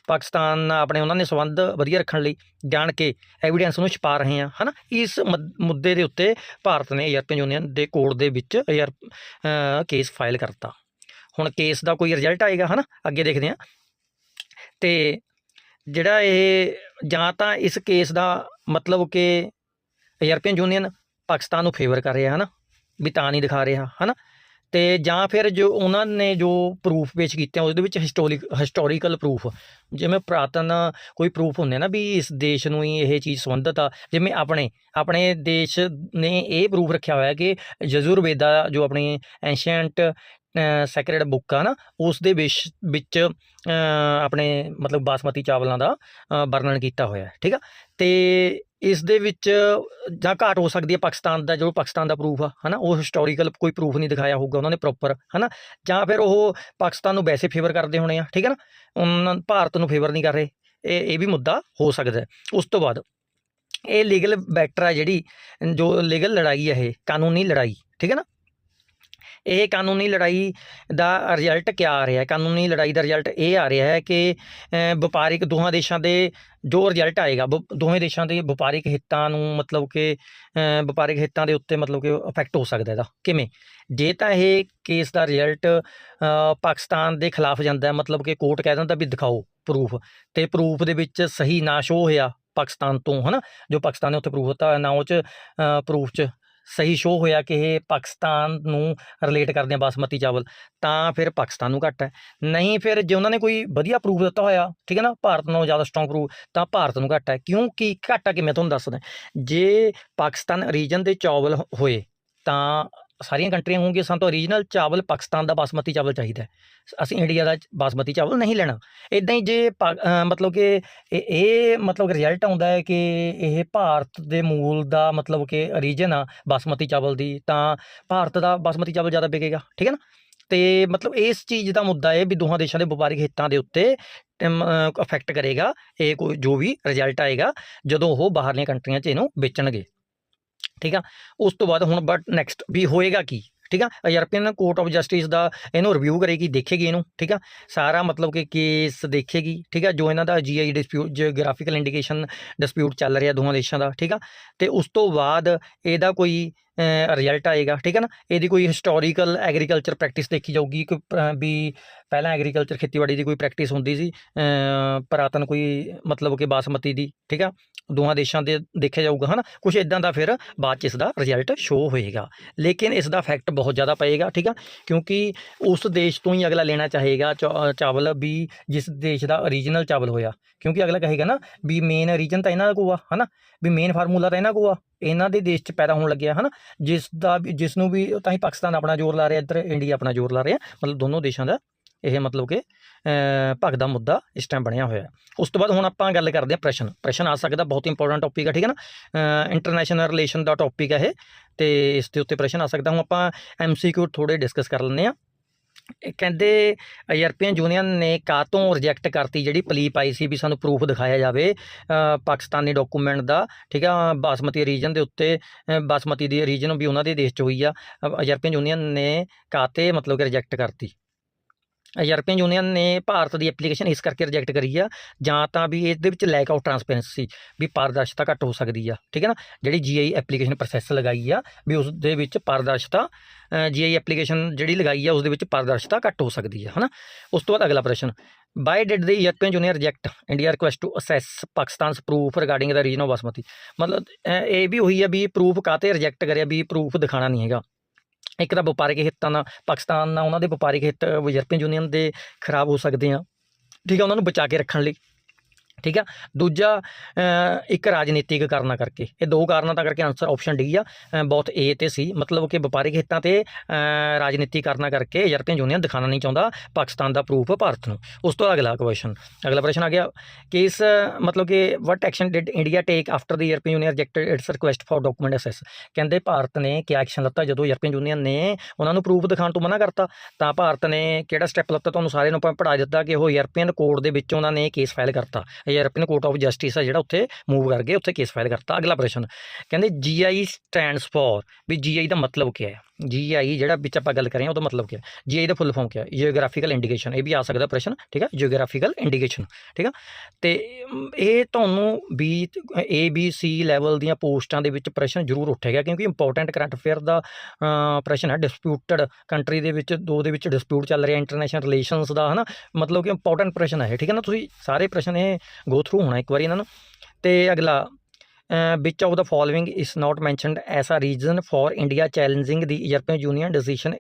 [SPEAKER 1] ਪਾਕਿਸਤਾਨ ਨਾਲ ਆਪਣੇ ਉਹਨਾਂ ਨੇ ਸੰਬੰਧ ਵਧੀਆ ਰੱਖਣ ਲਈ ਜਾਣ ਕੇ ਐਵੀਡੈਂਸ ਨੂੰ ਛੁਪਾ ਰਹੇ ਆ, ਹਨਾ? ਇਸ ਮਦ- ਮੁੱਦੇ ਦੇ ਉੱਤੇ ਭਾਰਤ ਨੇ ਯੂਰਪੀਅਨ ਯੂਨੀਅਨ ਦੇ ਕੋਰਟ ਦੇ ਵਿੱਚ ਯਾਰ ਕੇਸ ਫਾਈਲ ਕਰਤਾ। ਹੁਣ ਕੇਸ ਦਾ ਕੋਈ ਰਿਜ਼ਲਟ ਆਏਗਾ, ਹਨਾ? ਅੱਗੇ ਦੇਖਦੇ ਆ। ਤੇ ਜਿਹੜਾ ਇਹ ਜਾਂ ਤਾਂ ਇਸ ਕੇਸ ਦਾ ਮਤਲਬ ਕਿ ਯੂਰਪੀਅਨ ਯੂਨੀਅਨ ਪਾਕਿਸਤਾਨ ਨੂੰ ਫੇਵਰ ਕਰ ਰਿਹਾ ਹੈ ਨਾ ਵੀ ਤਾਂ ਨਹੀਂ ਦਿਖਾ ਰਿਹਾ ਹੈ ਨਾ ਤੇ ਜਾਂ ਫਿਰ ਜੋ ਉਹਨਾਂ ਨੇ ਜੋ ਪ੍ਰੂਫ ਪੇਸ਼ ਕੀਤੇ ਆ, ਉਹਦੇ ਵਿੱਚ ਹਿਸਟੋਰਿਕ ਹਿਸਟੋਰੀਕਲ ਪ੍ਰੂਫ ਜਿਵੇਂ ਪੁਰਾਤਨ ਕੋਈ ਪ੍ਰੂਫ ਹੁੰਦੇ ਨਾ ਵੀ ਇਸ ਦੇਸ਼ ਨੂੰ ਹੀ ਇਹ ਚੀਜ਼ ਸੰਬੰਧਿਤ ਆ, ਜਿਵੇਂ ਆਪਣੇ ਆਪਣੇ ਦੇਸ਼ ਨੇ ਇਹ ਪ੍ਰੂਫ ਰੱਖਿਆ ਹੋਇਆ ਕਿ ਯਜੁਰਵੇਦਾ ਜੋ ਆਪਣੀ ਐਂਸ਼ੀਅੰਟ ਸੈਕਰੇਡ ਬੁੱਕ ਆ ਨਾ ਉਸ ਦੇ ਵਿੱਚ ਵਿੱਚ ਆਪਣੇ ਮਤਲਬ ਬਾਸਮਤੀ ਚਾਵਲਾਂ ਦਾ ਵਰਣਨ ਕੀਤਾ ਹੋਇਆ ਹੈ, ਠੀਕ ਆ? ਤੇ ਇਸ ਦੇ ਵਿੱਚ ਜਾਂ ਘਾਟ ਹੋ ਸਕਦੀ ਹੈ ਪਾਕਿਸਤਾਨ ਦਾ ਜੋ ਪਾਕਿਸਤਾਨ ਦਾ ਪ੍ਰੂਫ ਆ, ਹਨਾ? ਉਹ ਹਿਸਟੋਰੀਕਲ ਕੋਈ ਪ੍ਰੂਫ ਨਹੀਂ ਦਿਖਾਇਆ ਹੋਊਗਾ, ਉਹਨਾਂ ਨੇ ਪ੍ਰੋਪਰ ਹਨਾ? ਜਾਂ ਫਿਰ ਉਹ ਪਾਕਿਸਤਾਨ ਨੂੰ ਵੈਸੇ ਫੇਵਰ ਕਰਦੇ ਹੋਣੇ ਆ, ਠੀਕ ਹੈ ਨਾ? ਉਹਨਾਂ, ਭਾਰਤ ਨੂੰ ਫੇਵਰ ਨਹੀਂ ਕਰ ਰਹੇ, ਇਹ ਇਹ ਵੀ ਮੁੱਦਾ ਹੋ ਸਕਦਾ ਉਸ ਤੋਂ ਬਾਅਦ, ਇਹ ਲੀਗਲ ਬੈਟਰ ਆ ਜਿਹੜੀ, ਜੋ ਲੀਗਲ ਲੜਾਈ ਹੈ ਇਹ, ਕਾਨੂੰਨੀ ਲੜਾਈ, ਠੀਕ ਹੈ ਨਾ? ਇਹ ਕਾਨੂੰਨੀ ਲੜਾਈ ਦਾ ਰਿਜ਼ਲਟ ਕੀ ਆ ਰਿਹਾ ਹੈ? ਕਾਨੂੰਨੀ ਲੜਾਈ ਦਾ ਰਿਜ਼ਲਟ ਇਹ ਆ ਰਿਹਾ ਹੈ ਕਿ ਵਪਾਰਿਕ ਦੋਹਾਂ ਦੇਸ਼ਾਂ ਦੇ ਜੋ ਰਿਜ਼ਲਟ ਆਏਗਾ, ਵ- ਦੋਵੇਂ ਦੇਸ਼ਾਂ ਦੇ ਵਪਾਰਿਕ ਹਿੱਤਾਂ ਨੂੰ ਮਤਲਬ ਕਿ ਵਪਾਰਿਕ ਹਿੱਤਾਂ ਦੇ ਉੱਤੇ ਮਤਲਬ ਕਿ ਇਫੈਕਟ ਹੋ ਸਕਦਾ ਇਹਦਾ। ਕਿਵੇਂ? ਜੇ ਤਾਂ ਇਹ ਕੇਸ ਦਾ ਰਿਜ਼ਲਟ ਪਾਕਿਸਤਾਨ ਦੇ ਖਿਲਾਫ ਜਾਂਦਾ ਮਤਲਬ ਕਿ ਕੋਰਟ ਕਹਿ ਦਿੰਦਾ ਵੀ ਦਿਖਾਓ ਪ੍ਰੂਫ ਤੇ ਪ੍ਰੂਫ ਦੇ ਵਿੱਚ ਸਹੀ ਨਾ ਸ਼ੋ ਹੋਇਆ ਪਾਕਿਸਤਾਨ ਤੋਂ, ਹਨਾ? ਜੋ ਪਾਕਿਸਤਾਨ ਨੇ ਉੱਥੇ ਪ੍ਰੂਫ ਦਿੱਤਾ ਨਾ ਉਹ ਚ ਪ੍ਰੂਫ ਚ ਸਹੀ ਸ਼ੋ ਹੋਇਆ ਕਿ ਇਹ ਪਾਕਿਸਤਾਨ ਨੂੰ ਰਿਲੇਟ ਕਰਦੇ ਆ ਬਾਸਮਤੀ ਚਾਵਲ, ਤਾਂ ਫਿਰ ਪਾਕਿਸਤਾਨ ਨੂੰ ਘੱਟ ਹੈ। ਨਹੀਂ ਫਿਰ ਜੇ ਉਹਨਾਂ ਨੇ ਕੋਈ ਵਧੀਆ ਪ੍ਰੂਫ ਦਿੱਤਾ ਹੋਇਆ, ਠੀਕ ਹੈ ਨਾ, ਭਾਰਤ ਨੂੰ ਜ਼ਿਆਦਾ ਸਟਰੋਂਗ ਪ੍ਰੂਫ ਤਾਂ ਭਾਰਤ ਨੂੰ ਘੱਟ ਹੈ। ਕਿਉਂਕਿ ਘੱਟ ਆ ਕਿ ਮੈਂ ਤੁਹਾਨੂੰ ਦੱਸਦਾ। ਜੇ ਪਾਕਿਸਤਾਨ ਰੀਜਨ ਦੇ ਚਾਵਲ ਹੋਏ, ਤਾਂ ਸਾਰੀਆਂ ਕੰਟਰੀਆਂ ਹੋਣਗੀਆਂ, ਸਾਨੂੰ ਤਾਂ ਓਰੀਜਨਲ ਚਾਵਲ ਪਾਕਿਸਤਾਨ ਦਾ ਬਾਸਮਤੀ ਚਾਵਲ ਚਾਹੀਦਾ ਅਸੀਂ ਇੰਡੀਆ ਦਾ ਬਾਸਮਤੀ ਚਾਵਲ ਨਹੀਂ ਲੈਣਾ। ਇਦਾਂ ਹੀ ਜੇ ਪਾ- ਮਤਲਬ ਕਿ ਇਹ ਇਹ ਮਤਲਬ ਰਿਜ਼ਲਟ ਆਉਂਦਾ ਹੈ ਕਿ ਇਹ ਭਾਰਤ ਦੇ ਮੂਲ ਦਾ ਮਤਲਬ ਕਿ ਰੀਜਨ ਆ ਬਾਸਮਤੀ ਚਾਵਲ ਦੀ, ਤਾਂ ਭਾਰਤ ਦਾ ਬਾਸਮਤੀ ਚਾਵਲ ਜ਼ਿਆਦਾ ਵਿਕੇਗਾ, ਠੀਕ ਹੈ ਨਾ? ਤੇ ਮਤਲਬ ਇਸ ਚੀਜ਼ ਦਾ ਮੁੱਦਾ ਹੈ ਵੀ ਦੋਹਾਂ ਦੇਸ਼ਾਂ ਦੇ ਵਪਾਰਿਕ ਹਿੱਤਾਂ ਦੇ ਉੱਤੇ ਅਫੈਕਟ ਕਰੇਗਾ, ਇਹ ਕੋਈ ਜੋ ਵੀ ਰਿਜ਼ਲਟ ਆਏਗਾ, ਜਦੋਂ ਉਹ ਬਾਹਰਲੀਆਂ ਕੰਟਰੀਆਂ 'ਚ ਇਹਨੂੰ ਵੇਚਣਗੇ। ਠੀਕ ਆ? ਉਸ ਤੋਂ ਬਾਅਦ ਹੁਣ ਬਟ ਨੈਕਸਟ ਵੀ ਹੋਏਗਾ ਕੀ? ਠੀਕ ਆ? ਯੂਰਪੀਅਨ ਕੋਰਟ ਆਫ ਜਸਟਿਸ ਦਾ ਇਹਨੂੰ ਰਿਵਿਊ ਕਰੇਗੀ, ਦੇਖੇਗੀ ਇਹਨੂੰ, ਠੀਕ ਆ? ਸਾਰਾ ਮਤਲਬ ਕਿ ਕੇਸ ਦੇਖੇਗੀ, ਠੀਕ ਆ? ਜੋ ਇਹਨਾਂ ਦਾ GI dispute geographical indication dispute ਚੱਲ ਰਿਹਾ ਦੋਹਾਂ ਦੇਸ਼ਾਂ ਦਾ, ਠੀਕ ਆ? ਤੇ ਉਸ ਤੋਂ ਬਾਅਦ ਇਹਦਾ ਕੋਈ ਰਿਜ਼ਲਟ ਆਏਗਾ ਠੀਕ ਹੈ ਨਾ? ਇਹਦੀ ਕੋਈ ਹਿਸਟੋਰੀਕਲ ਐਗਰੀਕਲਚਰ ਪ੍ਰੈਕਟਿਸ ਦੇਖੀ ਜਾਊਗੀ ਕਿ ਵੀ ਪਹਿਲਾਂ ਐਗਰੀਕਲਚਰ ਖੇਤੀਬਾੜੀ ਦੀ ਕੋਈ ਪ੍ਰੈਕਟਿਸ ਹੁੰਦੀ ਸੀ ਅ, ਪੁਰਾਤਨ ਕੋਈ ਮਤਲਬ ਕਿ ਬਾਸਮਤੀ ਦੀ ਠੀਕ ਆ? ਦੋਹਾਂ ਦੇਸ਼ਾਂ ਦੇ ਦੇਖਿਆ ਜਾਊਗਾ ਹਨਾ? ਕੁਝ ਇਦਾਂ ਦਾ ਫਿਰ ਬਾਅਦ ਚ ਇਸ ਦਾ ਰਿਜ਼ਲਟ ਸ਼ੋ ਹੋਏਗਾ। ਲੇਕਿਨ ਇਸ ਦਾ ਇਫੈਕਟ ਬਹੁਤ ਜ਼ਿਆਦਾ ਪਏਗਾ ਠੀਕ ਆ? ਕਿਉਂਕਿ ਉਸ ਦੇਸ਼ ਤੋਂ ਹੀ ਅਗਲਾ ਲੈਣਾ ਚਾਹੇਗਾ ਚਾਵਲ ਵੀ ਜਿਸ ਦੇਸ਼ ਦਾ ਓਰੀਜਨਲ ਚਾਵਲ ਹੋਇਆ। ਕਿਉਂਕਿ ਅਗਲਾ ਕਹੇਗਾ ਨਾ ਵੀ ਮੇਨ ਰੀਜਨ ਤਾਂ ਇਹਨਾਂ ਕੋਲ ਆ ਹਨਾ? ਵੀ ਮੇਨ ਫਾਰਮੂਲਾ ਤਾਂ ਇਹਨਾਂ ਕੋਆ ਇਹਨਾਂ ਦੇ ਦੇਸ਼ 'ਚ ਪੈਦਾ ਹੋਣ ਲੱਗਿਆ ਹਨਾ? ਜਿਸ ਦਾ ਵੀ- ਜਿਸ ਨੂੰ ਵੀ ਤਾਂ ਹੀ ਪਾਕਿਸਤਾਨ ਆਪਣਾ ਜ਼ੋਰ ਲਾ ਰਿਹਾ ਇੱਧਰ ਇੰਡੀਆ ਆਪਣਾ ਜ਼ੋਰ ਲਾ ਰਿਹਾ ਮਤਲਬ ਦੋਨੋਂ ਦੇਸ਼ਾਂ ਦਾ ਇਹ ਮਤਲਬ ਕਿ ਅ, ਭਗ ਦਾ ਮੁੱਦਾ ਇਸ ਟਾਈਮ ਬਣਿਆ ਹੋਇਆ। ਉਸ ਤੋਂ ਬਾਅਦ ਹੁਣ ਆਪਾਂ ਗੱਲ ਕਰਦੇ ਹਾਂ ਪ੍ਰਸ਼ਨ। ਪ੍ਰਸ਼ਨ ਆ ਸਕਦਾ ਬਹੁਤ ਇੰਪੋਰਟੈਂਟ ਟੌਪਿਕ ਹੈ ਠੀਕ ਹੈ ਨਾ? ਇੰਟਰਨੈਸ਼ਨਲ ਰਿਲੇਸ਼ਨ ਦਾ ਟੌਪਿਕ ਹੈ ਇਹ ਤੇ ਇਸ ਦੇ ਉੱਤੇ ਪ੍ਰਸ਼ਨ ਆ ਸਕਦਾ। ਹੁਣ ਆਪਾਂ ਐਮਸੀਕਿਊ ਥੋੜੇ ਡਿਸਕਸ ਕਰ ਲੈਂਦੇ ਆ ਇਹ ਕਹਿੰਦੇ ਯੂਰਪੀਅਨ ਯੂਨੀਅਨ ਨੇ ਕਾਤੋਂ ਰਿਜੈਕਟ ਕਰਤੀ ਜਿਹੜੀ ਪਲੀ ਪਾਈ ਸੀ ਵੀ ਸਾਨੂੰ ਪ੍ਰੂਫ ਦਿਖਾਇਆ ਜਾਵੇ ਪਾਕਿਸਤਾਨੀ ਡਾਕੂਮੈਂਟ ਦਾ, ਠੀਕ ਆ, ਬਾਸਮਤੀ ਰੀਜਨ ਦੇ ਉੱਤੇ ਬਾਸਮਤੀ ਦੀ ਰੀਜਨ ਵੀ ਉਹਨਾਂ ਦੇ ਦੇਸ਼ 'ਚ ਹੋਈ ਆ। ਯੂਰਪੀਅਨ ਯੂਨੀਅਨ ਨੇ ਕਾਤੇ ਮਤਲਬ ਕਿ ਰਿਜੈਕਟ ਕਰਤੀ? ਯੂਰਪੀਅਨ ਯੂਨੀਅਨ ਨੇ ਭਾਰਤ ਦੀ ਐਪਲੀਕੇਸ਼ਨ ਇਸ ਕਰਕੇ ਰਿਜੈਕਟ ਕਰੀ ਆ, ਜਾਂ ਤਾਂ ਵੀ ਇਹਦੇ ਵਿੱਚ ਲੈਕ ਆਫ ਟਰਾਂਸਪੇਰੈਂਸੀ ਵੀ ਪਾਰਦਰਸ਼ਤਾ ਘੱਟ ਹੋ ਸਕਦੀ ਆ, ਠੀਕ ਹੈ ਨਾ? ਜਿਹੜੀ ਜੀਆਈ ਐਪਲੀਕੇਸ਼ਨ ਪ੍ਰੋਸੈਸ ਲਗਾਈ ਆ, ਵੀ ਉਸ ਦੇ ਵਿੱਚ ਪਾਰਦਰਸ਼ਤਾ ਜੀਆਈ ਐਪਲੀਕੇਸ਼ਨ ਜਿਹੜੀ ਲਗਾਈ ਆ ਉਸ ਦੇ ਵਿੱਚ ਪਾਰਦਰਸ਼ਤਾ ਘੱਟ ਹੋ ਸਕਦੀ ਆ, ਹਨਾ? ਉਸ ਤੋਂ ਬਾਅਦ ਅਗਲਾ ਪ੍ਰਸ਼ਨ why did the European Union reject India request to assess Pakistan's proof regarding the region of basmati ਮਤਲਬ ਇਹ ਵੀ ਹੋਈ ਆ ਵੀ ਪ੍ਰੂਫ ਕਾਤੇ ਰਿਜੈਕਟ ਕਰਿਆ, ਵੀ ਪ੍ਰੂਫ ਦਿਖਾਣਾ ਨਹੀਂ ਹੈਗਾ। ਇੱਕ ਤਾਂ ਵਪਾਰਕ ਹਿੱਤਾਂ ਨਾਲ, ਪਾਕਿਸਤਾਨ ਨਾਲ ਉਹਨਾਂ ਦੇ ਵਪਾਰਕ ਹਿੱਤ ਯੂਰਪੀਅਨ ਯੂਨੀਅਨ ਦੇ ਖਰਾਬ ਹੋ ਸਕਦੇ ਆ। ਠੀਕ ਆ, ਉਹਨਾਂ ਨੂੰ ਬਚਾ ਕੇ ਰੱਖਣ ਲਈ। ਠੀਕ ਆ? ਦੂਜਾ ਇੱਕ ਰਾਜਨੀਤਿਕ ਕਾਰਨਾਂ ਕਰਕੇ। ਇਹ ਦੋ ਕਾਰਨਾਂ ਦਾ ਕਰਕੇ ਆਨਸਰ ਆਪਸ਼ਨ ਡੀ ਆ। ਬਹੁਤ ਏ ਤੇ ਸੀ ਮਤਲਬ ਕਿ ਵਪਾਰਿਕ ਹਿੱਤਾਂ ਤੇ ਅ, ਰਾਜਨੀਤਿਕ ਕਾਰਨਾਂ ਕਰਕੇ ਯੂਰਪੀਅਨ ਯੂਨੀਅਨ ਦਿਖਾਣਾ ਨਹੀਂ ਚਾਹੁੰਦਾ ਪਾਕਿਸਤਾਨ ਦਾ ਪ੍ਰੂਫ ਭਾਰਤ ਨੂੰ। ਉਸ ਤੋਂ ਅਗਲਾ ਕੁਐਸਚਨ ਅਗਲਾ ਪ੍ਰਸ਼ਨ ਆ ਗਿਆ ਕਿ ਇਸ ਮਤਲਬ ਕਿ what action did India take after the European Union rejected its request for document assess ਕਹਿੰਦੇ ਭਾਰਤ ਨੇ ਕੀ ਐਕਸ਼ਨ ਲਿੱਤਾ ਜਦੋਂ ਯੂਰਪੀਅਨ ਯੂਨੀਅਨ ਨੇ ਉਹਨਾਂ ਨੂੰ ਪ੍ਰੂਫ ਦਿਖਾਉਣ ਤੋਂ ਮਨਾ ਕਰਤਾ। ਤਾਂ ਭਾਰਤ ਨੇ ਕਿਹੜਾ ਸਟੈਪ ਲਿੱਤਾ? ਤੁਹਾਨੂੰ ਸਾਰਿਆਂ ਨੂੰ ਆਪਾਂ ਪੜ੍ਹਾ ਦਿੱਤਾ ਕਿ ਉਹ ਯੂਰਪੀਅਨ ਕੋਰਟ ਦੇ ਵਿੱਚ ਉਹਨਾਂ ਨੇ ਕੇਸ ਫਾਈਲ ਕਰਤਾ। ਯੂਰਪੀਅਨ ਕੋਰਟ ਆਫ ਜਸਟਿਸ ਆ ਜਿਹੜਾ ਉੱਥੇ ਮੂਵ ਕਰ ਗਏ, ਉੱਥੇ ਕੇਸ ਫਾਈਲ ਕਰਤਾ। ਅਗਲਾ ਪ੍ਰਸ਼ਨ, ਕਹਿੰਦੇ ਜੀਆਈ ਸਟੈਂਡਸ ਫॉर ਵੀ ਜੀਆਈ ਦਾ ਮਤਲਬ ਕੀ ਹੈ? ਜੀਆਈ ਜਿਹੜਾ ਵਿੱਚ ਆਪਾਂ ਗੱਲ ਕਰ ਰਹੇ ਹਾਂ ਉਹਦਾ ਮਤਲਬ ਕੀ ਹੈ? ਜੀਆਈ ਦਾ ਫੁੱਲ ਫਾਰਮ ਕੀ ਹੈ? ਜੀਓਗ੍ਰਾਫੀਕਲ ਇੰਡੀਕੇਸ਼ਨ ਇਹ ਵੀ ਆ ਸਕਦਾ ਪ੍ਰਸ਼ਨ ਠੀਕ ਹੈ? ਜੀਓਗ੍ਰਾਫੀਕਲ ਇੰਡੀਕੇਸ਼ਨ ਠੀਕ ਹੈ? ਤੇ ਇਹ ਤੁਹਾਨੂੰ B A B C level ਦੀਆਂ ਪੋਸਟਾਂ ਦੇ ਵਿੱਚ ਪ੍ਰਸ਼ਨ ਜ਼ਰੂਰ ਉੱਠੇਗਾ ਕਿਉਂਕਿ ਇੰਪੋਰਟੈਂਟ ਕਰੰਟ ਅਫੇਅਰ ਦਾ ਪ੍ਰਸ਼ਨ ਹੈ ਡਿਸਪਿਊਟਡ ਕੰਟਰੀ ਦੇ ਵਿੱਚ ਦੋ ਦੇ ਵਿੱਚ ਡਿਸਪਿਊਟ ਚੱਲ ਰਿਹਾ ਇੰਟਰਨੈਸ਼ਨਲ ਰਿਲੇਸ਼ਨਸ ਦਾ ਹਨਾ? ਮਤਲਬ ਕਿ ਇੰਪੋਰਟੈਂਟ ਪ੍ਰਸ਼ਨ ਹੈ ਇਹ, ਠੀਕ ਹੈ ਨਾ? ਤੁਸੀਂ ਸਾਰੇ ਪ੍ਰਸ਼ਨ ਇਹ ਗੋ ਥਰੂ ਹੋਣਾ ਇੱਕ ਵਾਰੀ ਇਹਨਾਂ ਨੂੰ। ਤੇ ਅਗਲਾ which of the following is not mentioned as a reason for India challenging the European Union decision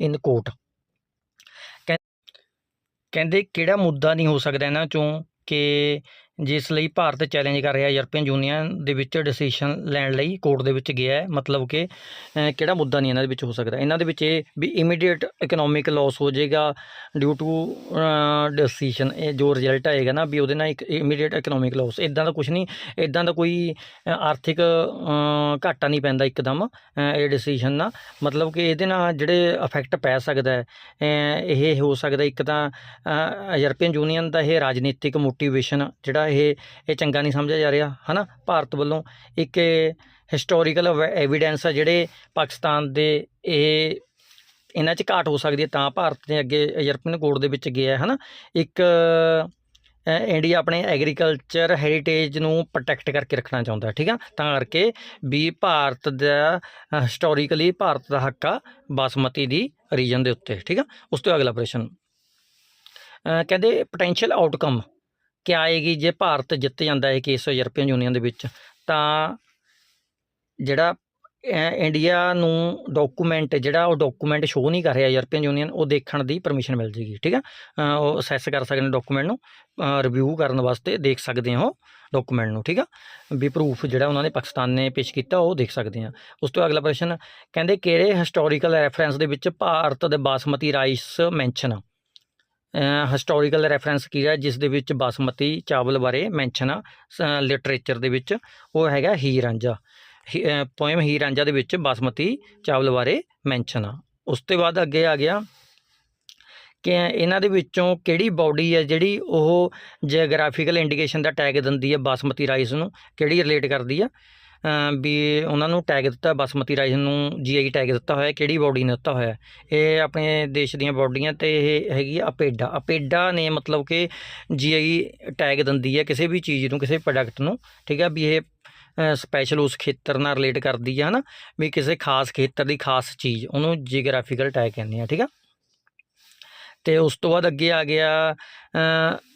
[SPEAKER 1] in court ਕਹਿੰਦੇ ਕਿਹੜਾ ਮੁੱਦਾ ਨਹੀਂ ਹੋ ਸਕਦਾ ਇਹਨਾਂ ਚੋਂ ਕਿ ਜਿਸ ਲਈ ਭਾਰਤ ਚੈਲੰਜ ਕਰ ਰਿਹਾ ਯੂਰਪੀਅਨ ਯੂਨੀਅਨ ਦੇ ਵਿੱਚ ਡਿਸੀਜਨ ਲੈਣ ਲਈ ਕੋਰਟ ਦੇ ਵਿੱਚ ਗਿਆ ਹੈ। ਮਤਲਬ ਕਿ ਕਿਹੜਾ ਮੁੱਦਾ ਨਹੀਂ ਇਹਨਾਂ ਦੇ ਵਿੱਚ ਹੋ ਸਕਦਾ। ਇਹਨਾਂ ਦੇ ਵਿੱਚ ਇਹ ਵੀ ਇਮੀਡੀਏਟ ਇਕਨੋਮਿਕ ਲਾਸ ਹੋ ਜਾਏਗਾ ਡਿਊ ਟੂ ਡਿਸੀਜਨ ਇਹ ਜੋ ਰਿਜ਼ਲਟ ਆਏਗਾ ਨਾ, ਵੀ ਉਹਦੇ ਨਾਲ ਇੱਕ ਇਮੀਡੀਏਟ ਇਕਨੋਮਿਕ ਲਾਸ ਇਦਾਂ ਦਾ ਕੁਝ ਨਹੀਂ ਇਦਾਂ ਦਾ ਕੋਈ ਆਰਥਿਕ ਘਾਟਾ ਨਹੀਂ ਪੈਂਦਾ ਇੱਕਦਮ ਇਹ ਡਿਸੀਜਨ ਨਾਲ। ਮਤਲਬ ਕਿ ਇਹਦੇ ਨਾਲ ਜਿਹੜੇ ਇਫੈਕਟ ਪੈ ਸਕਦਾ ਹੈ ਇਹ ਹੋ ਸਕਦਾ ਇੱਕ ਤਾਂ ਯੂਰਪੀਅਨ ਯੂਨੀਅਨ ਦਾ ਇਹ ਰਾਜਨੀਤਿਕ ਮੋਟੀਵੇਸ਼ਨ ਜਿਹੜਾ ਇਹ ਇਹ ਚੰਗਾ ਨਹੀਂ ਸਮਝਿਆ ਜਾ ਰਿਹਾ, ਹਨਾ? ਭਾਰਤ ਵੱਲੋਂ ਇੱਕ ਹਿਸਟੋਰੀਕਲ ਐਵੀਡੈਂਸ ਆ ਜਿਹੜੇ ਪਾਕਿਸਤਾਨ ਦੇ ਇਹ ਇਹਨਾਂ 'ਚ ਘਾਟ ਹੋ ਸਕਦੀ ਹੈ, ਤਾਂ ਭਾਰਤ ਨੇ ਅੱਗੇ ਯੂਰਪੀਅਨ ਕੋਰਟ ਦੇ ਵਿੱਚ ਗਿਆ ਹੈ ਹਨਾ? ਇੱਕ ਇੰਡੀਆ ਆਪਣੇ ਐਗਰੀਕਲਚਰ ਹੈਰੀਟੇਜ ਨੂੰ ਪ੍ਰੋਟੈਕਟ ਕਰਕੇ ਰੱਖਣਾ ਚਾਹੁੰਦਾ, ਠੀਕ ਆ? ਤਾਂ ਕਰਕੇ ਵੀ ਭਾਰਤ ਦਾ ਹਿਸਟੋਰੀਕਲੀ ਭਾਰਤ ਦਾ ਹੱਕ ਆ ਬਾਸਮਤੀ ਦੀ ਰੀਜਨ ਦੇ ਉੱਤੇ, ਠੀਕ ਆ? ਉਸ ਤੋਂ ਅਗਲਾ ਪ੍ਰਸ਼ਨ ਕਹਿੰਦੇ ਪੋਟੈਂਸ਼ੀਅਲ ਆਊਟਕਮ ਕੀ ਆਏਗੀ ਜੇ ਭਾਰਤ ਜਿੱਤ ਜਾਂਦਾ ਹੈ ਕੇਸ ਯੂਰਪੀਅਨ ਯੂਨੀਅਨ ਦੇ ਵਿੱਚ, ਤਾਂ ਜਿਹੜਾ ਇੰਡੀਆ ਨੂੰ ਡਾਕੂਮੈਂਟ ਜਿਹੜਾ ਉਹ ਡਾਕੂਮੈਂਟ ਸ਼ੋਅ ਨਹੀਂ ਕਰ ਰਿਹਾ ਯੂਰਪੀਅਨ ਯੂਨੀਅਨ, ਉਹ ਦੇਖਣ ਦੀ ਪਰਮਿਸ਼ਨ ਮਿਲ ਜੇਗੀ, ਠੀਕ ਆ? ਉਹ ਅਸੈਸ ਕਰ ਸਕਦੇ ਨੇ ਡਾਕੂਮੈਂਟ ਨੂੰ ਰਿਵਿਊ ਕਰਨ ਵਾਸਤੇ ਦੇਖ ਸਕਦੇ ਹੋ ਡਾਕੂਮੈਂਟ ਨੂੰ, ਠੀਕ ਆ? ਵੀ ਪ੍ਰੂਫ ਜਿਹੜਾ ਉਹਨਾਂ ਨੇ ਪਾਕਿਸਤਾਨ ਨੇ ਪੇਸ਼ ਕੀਤਾ, ਉਹ ਦੇਖ ਸਕਦੇ ਆ। ਉਸ ਤੋਂ ਅਗਲਾ ਪ੍ਰਸ਼ਨ, ਕਹਿੰਦੇ ਕਿਹੜੇ ਹਿਸਟੋਰੀਕਲ ਰੈਫਰੈਂਸ ਦੇ ਵਿੱਚ ਭਾਰਤ ਦੇ basmati rice mention historical reference ਕੀ ਹੈ ਜਿਸ ਦੇ ਵਿੱਚ ਬਾਸਮਤੀ ਚਾਵਲ ਬਾਰੇ ਮੈਂਸ਼ਨ ਆ ਲਿਟਰੇਚਰ ਦੇ ਵਿੱਚ। ਉਹ ਹੈਗਾ ਹੀਰ ਰਾਂਝਾ। ਪੋਇਮ ਹੀਰ ਰਾਂਝਾ ਦੇ ਵਿੱਚ ਬਾਸਮਤੀ ਚਾਵਲ ਬਾਰੇ ਮੈਂਸ਼ਨ ਆ। ਉਸ ਤੋਂ ਬਾਅਦ ਅੱਗੇ ਆ ਗਿਆ ਕਿ ਇਹਨਾਂ ਦੇ ਵਿੱਚੋਂ ਕਿਹੜੀ ਬਾਡੀ ਹੈ ਜਿਹੜੀ ਉਹ ਜੀਓਗ੍ਰਾਫੀਕਲ ਇੰਡੀਕੇਸ਼ਨ ਦਾ ਟੈਗ ਦਿੰਦੀ ਹੈ ਬਾਸਮਤੀ ਰਾਈਸ ਨੂੰ, ਕਿਹੜੀ ਰਿਲੇਟ ਕਰਦੀ ਆ? ਵੀ ਉਹਨਾਂ ਨੂੰ ਟੈਗ ਦਿੱਤਾ, ਬਾਸਮਤੀ ਰਾਈਸ ਨੂੰ ਜੀਆਈ ਟੈਗ ਦਿੱਤਾ ਹੋਇਆ, ਕਿਹੜੀ ਬਾਡੀ ਨੇ ਦਿੱਤਾ ਹੋਇਆ। ਇਹ ਆਪਣੇ ਦੇਸ਼ ਦੀਆਂ ਬਾਡੀਆਂ ਤੇ ਇਹ ਹੈਗੀ ਅਪੇਡਾ ਅਪੇਡਾ ਨੇ ਮਤਲਬ ਕਿ ਜੀਆਈ ਟੈਗ ਦਿੰਦੀ ਹੈ ਕਿਸੇ ਵੀ ਚੀਜ਼ ਨੂੰ, ਕਿਸੇ ਪ੍ਰੋਡਕਟ ਨੂੰ, ਠੀਕ ਹੈ ਵੀ ਇਹ ਸਪੈਸ਼ਲ ਉਸ ਖੇਤਰ ਨਾਲ ਰਿਲੇਟ ਕਰਦੀ ਹੈ ਹਨਾ, ਵੀ ਕਿਸੇ ਖਾਸ ਖੇਤਰ ਦੀ ਖਾਸ ਚੀਜ਼, ਉਹਨੂੰ ਜੀਓਗ੍ਰਾਫੀਕਲ ਟੈਗ ਕਹਿੰਦੇ ਆ, ਠੀਕ ਆ। ਤੇ ਉਸ ਤੋਂ ਬਾਅਦ ਅੱਗੇ ਆ ਗਿਆ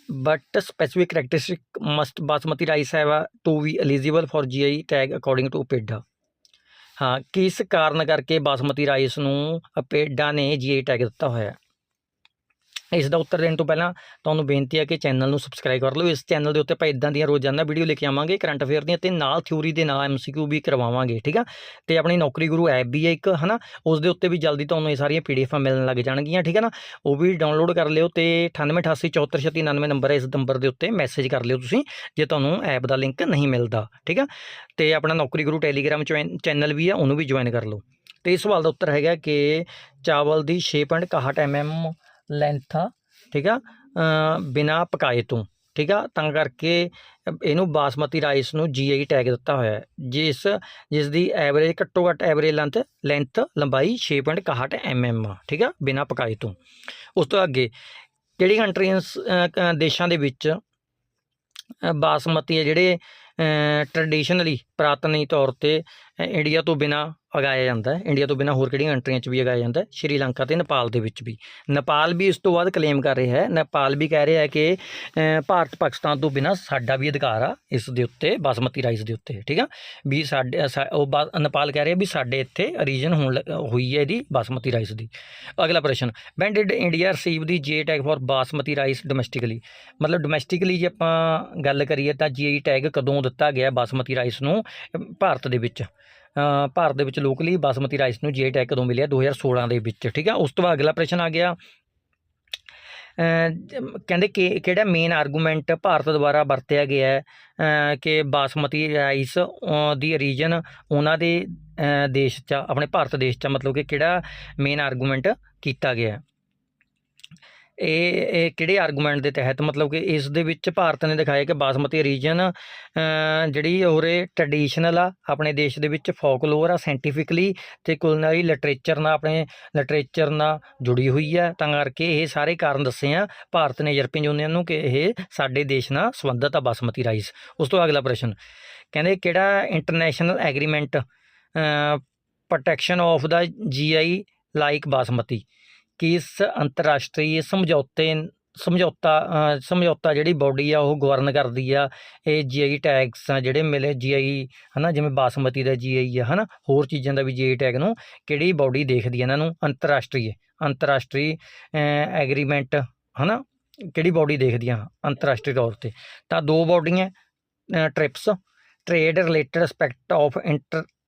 [SPEAKER 1] but specific characteristic must basmati rice have to be eligible for GI tag according to PEDA ਹਾਂ ਕਿਸ ਕਾਰਨ ਕਰਕੇ ਬਾਸਮਤੀ ਰਾਈਸ ਨੂੰ ਅਪੇਡਾ ਨੇ ਜੀਆਈ ਟੈਗ ਦਿੱਤਾ ਹੋਇਆ ਇਸ ਦਾ ਉੱਤਰ ਦੇਣ ਤੋਂ ਪਹਿਲਾਂ ਤੁਹਾਨੂੰ ਬੇਨਤੀ ਹੈ ਕਿ ਚੈਨਲ ਨੂੰ ਸਬਸਕ੍ਰਾਈਬ ਕਰ ਲਓ। ਇਸ ਚੈਨਲ ਦੇ ਉੱਤੇ ਆਪਾਂ ਇਦਾਂ ਦੀਆਂ ਰੋਜ਼ਾਨਾ ਵੀਡੀਓ ਲੈ ਕੇ ਆਵਾਂਗੇ ਕਰੰਟ ਅਫੇਅਰ ਦੀਆਂ ਤੇ ਨਾਲ ਥਿਊਰੀ ਦੇ ਨਾਲ ਐਮਸੀਕਿਊ ਵੀ ਕਰਵਾਵਾਂਗੇ, ਠੀਕ ਆ? ਤੇ ਆਪਣੀ ਨੌਕਰੀ ਗੁਰੂ ਐਪ ਵੀ ਹੈ ਇੱਕ, ਹਨਾ? ਉਸ ਦੇ ਉੱਤੇ ਵੀ ਜਲਦੀ ਤੁਹਾਨੂੰ ਇਹ ਸਾਰੀਆਂ ਪੀਡੀਐਫਾਂ ਮਿਲਣ ਲੱਗ ਜਾਣਗੀਆਂ, ਠੀਕ ਹੈ ਨਾ? ਉਹ ਵੀ ਡਾਊਨਲੋਡ ਕਰ ਲਿਓ ਤੇ 9888743699 ਨੰਬਰ ਹੈ ਇਸ ਨੰਬਰ ਦੇ ਉੱਤੇ ਮੈਸੇਜ ਕਰ ਲਿਓ ਤੁਸੀਂ, ਜੇ ਤੁਹਾਨੂੰ ਐਪ ਦਾ ਲਿੰਕ ਨਹੀਂ ਮਿਲਦਾ, ਠੀਕ ਆ? ਤੇ ਆਪਣਾ ਨੌਕਰੀ ਗੁਰੂ ਟੈਲੀਗ੍ਰਾਮ ਚੈਨਲ ਵੀ ਆ, ਉਹਨੂੰ ਵੀ ਜੁਆਇਨ ਕਰ ਲਓ। ਤੇ ਇਸ ਸਵਾਲ ਦਾ ਉੱਤਰ ਹੈਗਾ ਕਿ ਚਾਵਲ ਦੀ 6.61 mm ਲੈਂਥ ਆ। ਠੀਕ ਆ? ਬਿਨਾ ਪਕਾਏ ਤੋਂ। ਠੀਕ ਆ? ਤਾਂ ਕਰਕੇ ਇਹਨੂੰ ਬਾਸਮਤੀ ਰਾਈਸ ਨੂੰ ਜੀਆਈ ਟੈਗ ਦਿੱਤਾ ਹੋਇਆ ਹੈ। ਜਿਸ ਜਿਸ ਦੀ ਐਵਰੇਜ ਘੱਟੋ ਘੱਟ ਐਵਰੇਜ ਲੈਂਥ ਲੈਂਥ ਲੰਬਾਈ 6.61 mm ਆ। ਠੀਕ ਆ? ਬਿਨਾ ਪਕਾਏ ਤੋਂ। ਉਸ ਤੋਂ ਅੱਗੇ, ਕਿਹੜੀ ਕੰਟਰੀਆਂ ਦੇਸ਼ਾਂ ਦੇ ਵਿੱਚ ਬਾਸਮਤੀ ਹੈ ਜਿਹੜੇ ਟ੍ਰੈਡੀਸ਼ਨਲੀ ਪ੍ਰਾਤਨੀ ਤੌਰ ਤੇ ਇੰਡੀਆ ਤੋਂ ਬਿਨਾ ਉਗਾਇਆ ਜਾਂਦਾ ਹੈ। ਇੰਡੀਆ ਤੋਂ ਬਿਨਾ ਹੋਰ ਕਿਹੜੀਆਂ ਕੰਟਰੀਆਂ 'ਚ ਵੀ ਉਗਾਇਆ ਜਾਂਦਾ ਹੈ? ਸ਼੍ਰੀਲੰਕਾ ਤੇ ਨੇਪਾਲ ਦੇ ਵਿੱਚ ਵੀ। ਨੇਪਾਲ ਵੀ ਇਸ ਤੋਂ ਬਾਅਦ ਕਲੇਮ ਕਰ ਰਿਹਾ ਹੈ। ਨੇਪਾਲ ਵੀ ਕਹਿ ਰਿਹਾ ਹੈ ਕਿ ਭਾਰਤ ਪਾਕਿਸਤਾਨ ਤੋਂ ਬਿਨਾ ਸਾਡਾ ਵੀ ਅਧਿਕਾਰ ਆ ਇਸ ਦੇ ਉੱਤੇ, ਬਾਸਮਤੀ ਰਾਈਸ ਦੇ ਉੱਤੇ, ਠੀਕ ਆ? ਵੀ ਸਾਡੇ ਸਾ- ਉਹ ਨੇਪਾਲ ਕਹਿ ਰਿਹਾ ਵੀ ਸਾਡੇ ਇੱਥੇ ਰੀਜਨ ਹੋਣ ਲ- ਹੋਈ ਹੈ ਇਹਦੀ ਬਾਸਮਤੀ ਰਾਈਸ ਦੀ। ਅਗਲਾ ਪ੍ਰਸ਼ਨ when did India receive the GI tag for basmati rice domestically ਮਤਲਬ ਡੋਮੈਸਟਿਕਲੀ ਜੇ ਆਪਾਂ ਗੱਲ ਕਰੀਏ ਤਾਂ ਜੀ ਟੈਗ ਕਦੋਂ ਦਿੱਤਾ ਗਿਆ ਬਾਸਮਤੀ ਰਾਈਸ ਨੂੰ ਭਾਰਤ ਦੇ ਵਿੱਚ? ਭਾਰਤ ਦੇ ਵਿੱਚ ਲੋਕਲੀ ਬਾਸਮਤੀ ਰਾਈਸ ਨੂੰ ਜੀ ਟੈਗ ਕਦੋਂ ਮਿਲਿਆ 2016 ਦੇ ਵਿੱਚ, ਠੀਕ ਆ? ਉਸ ਤੋਂ ਬਾਅਦ ਅਗਲਾ ਪ੍ਰਸ਼ਨ ਆ ਗਿਆ। ਕਹਿੰਦੇ ਕਿ ਕਿਹੜਾ ਮੇਨ ਆਰਗੂਮੈਂਟ ਭਾਰਤ ਦੁਆਰਾ ਵਰਤਿਆ ਗਿਆ ਹੈ? ਕਿ ਬਾਸਮਤੀ ਰਾਈਸ ਦੀ ਰੀਜਨ ਉਹਨਾਂ ਦੇ ਦੇਸ਼ 'ਚ, ਆਪਣੇ ਭਾਰਤ ਦੇਸ਼ 'ਚ ਮਤਲਬ ਕਿ ਕਿਹੜਾ ਮੇਨ ਆਰਗੂਮੈਂਟ ਕੀਤਾ ਗਿਆ ਇਹ ਇਹ ਕਿਹੜੇ ਆਰਗੂਮੈਂਟ ਦੇ ਤਹਿਤ? ਮਤਲਬ ਕਿ ਇਸ ਦੇ ਵਿੱਚ ਭਾਰਤ ਨੇ ਦਿਖਾਇਆ ਕਿ ਬਾਸਮਤੀ ਰੀਜਨ ਜਿਹੜੀ ਉਰੇ ਟ੍ਰੈਡੀਸ਼ਨਲ ਆ, ਆਪਣੇ ਦੇਸ਼ ਦੇ ਵਿੱਚ ਫੋਕਲੋਰ ਆ ਸਾਇੰਟੀਫਿਕਲੀ ਤੇ ਕੁਲਨਰੀ ਲਿਟਰੇਚਰ ਨਾਲ ਆਪਣੇ ਲਿਟਰੇਚਰ ਨਾਲ ਜੁੜੀ ਹੋਈ ਆ। ਤਾਂ ਕਰਕੇ ਇਹ ਸਾਰੇ ਕਾਰਨ ਦੱਸੇ ਆ। ਭਾਰਤ ਨੇ ਯੂਰਪੀਅਨ ਯੂਨੀਅਨ ਨੂੰ ਕਿ ਇਹ ਸਾਡੇ ਦੇਸ਼ ਨਾਲ ਸੰਬੰਧਿਤ ਆ ਬਾਸਮਤੀ ਰਾਈਸ ਉਸ ਤੋਂ ਅਗਲਾ ਪ੍ਰਸ਼ਨ, ਕਹਿੰਦੇ ਕਿਹੜਾ international agreement protection of the GI like basmati? ਕਿ ਇਸ ਅੰਤਰਰਾਸ਼ਟਰੀ ਸਮਝੌਤੇ, ਸਮਝੌਤਾ ਸਮਝੌਤਾ ਜਿਹੜੀ ਬਾਡੀ ਆ, ਉਹ ਗਵਰਨ ਕਰਦੀ ਆ। ਇਹ ਜੀਆਈ ਟੈਗਸ ਆ ਜਿਹੜੇ ਮਿਲੇ ਜੀਆਈ ਹਨਾ, ਜਿਵੇਂ ਬਾਸਮਤੀ ਦਾ ਜੀਆਈ ਆ, ਹਨਾ। ਹੋਰ ਚੀਜ਼ਾਂ ਦਾ ਵੀ ਜੀਆਈ ਟੈਗ ਨੂੰ ਕਿਹੜੀ ਬਾਡੀ ਦੇਖਦੀ ਆ ਇਹਨਾਂ ਨੂੰ? ਅੰਤਰਰਾਸ਼ਟਰੀ ਅੰਤਰਰਾਸ਼ਟਰੀ ਐਗਰੀਮੈਂਟ ਹਨਾ। ਕਿਹੜੀ ਬਾਡੀ ਦੇਖਦੀ ਆ? ਅੰਤਰਰਾਸ਼ਟਰੀ ਤੌਰ ਤੇ। ਤਾਂ ਦੋ ਬਾਡੀਆਂ TRIPS trade related aspect of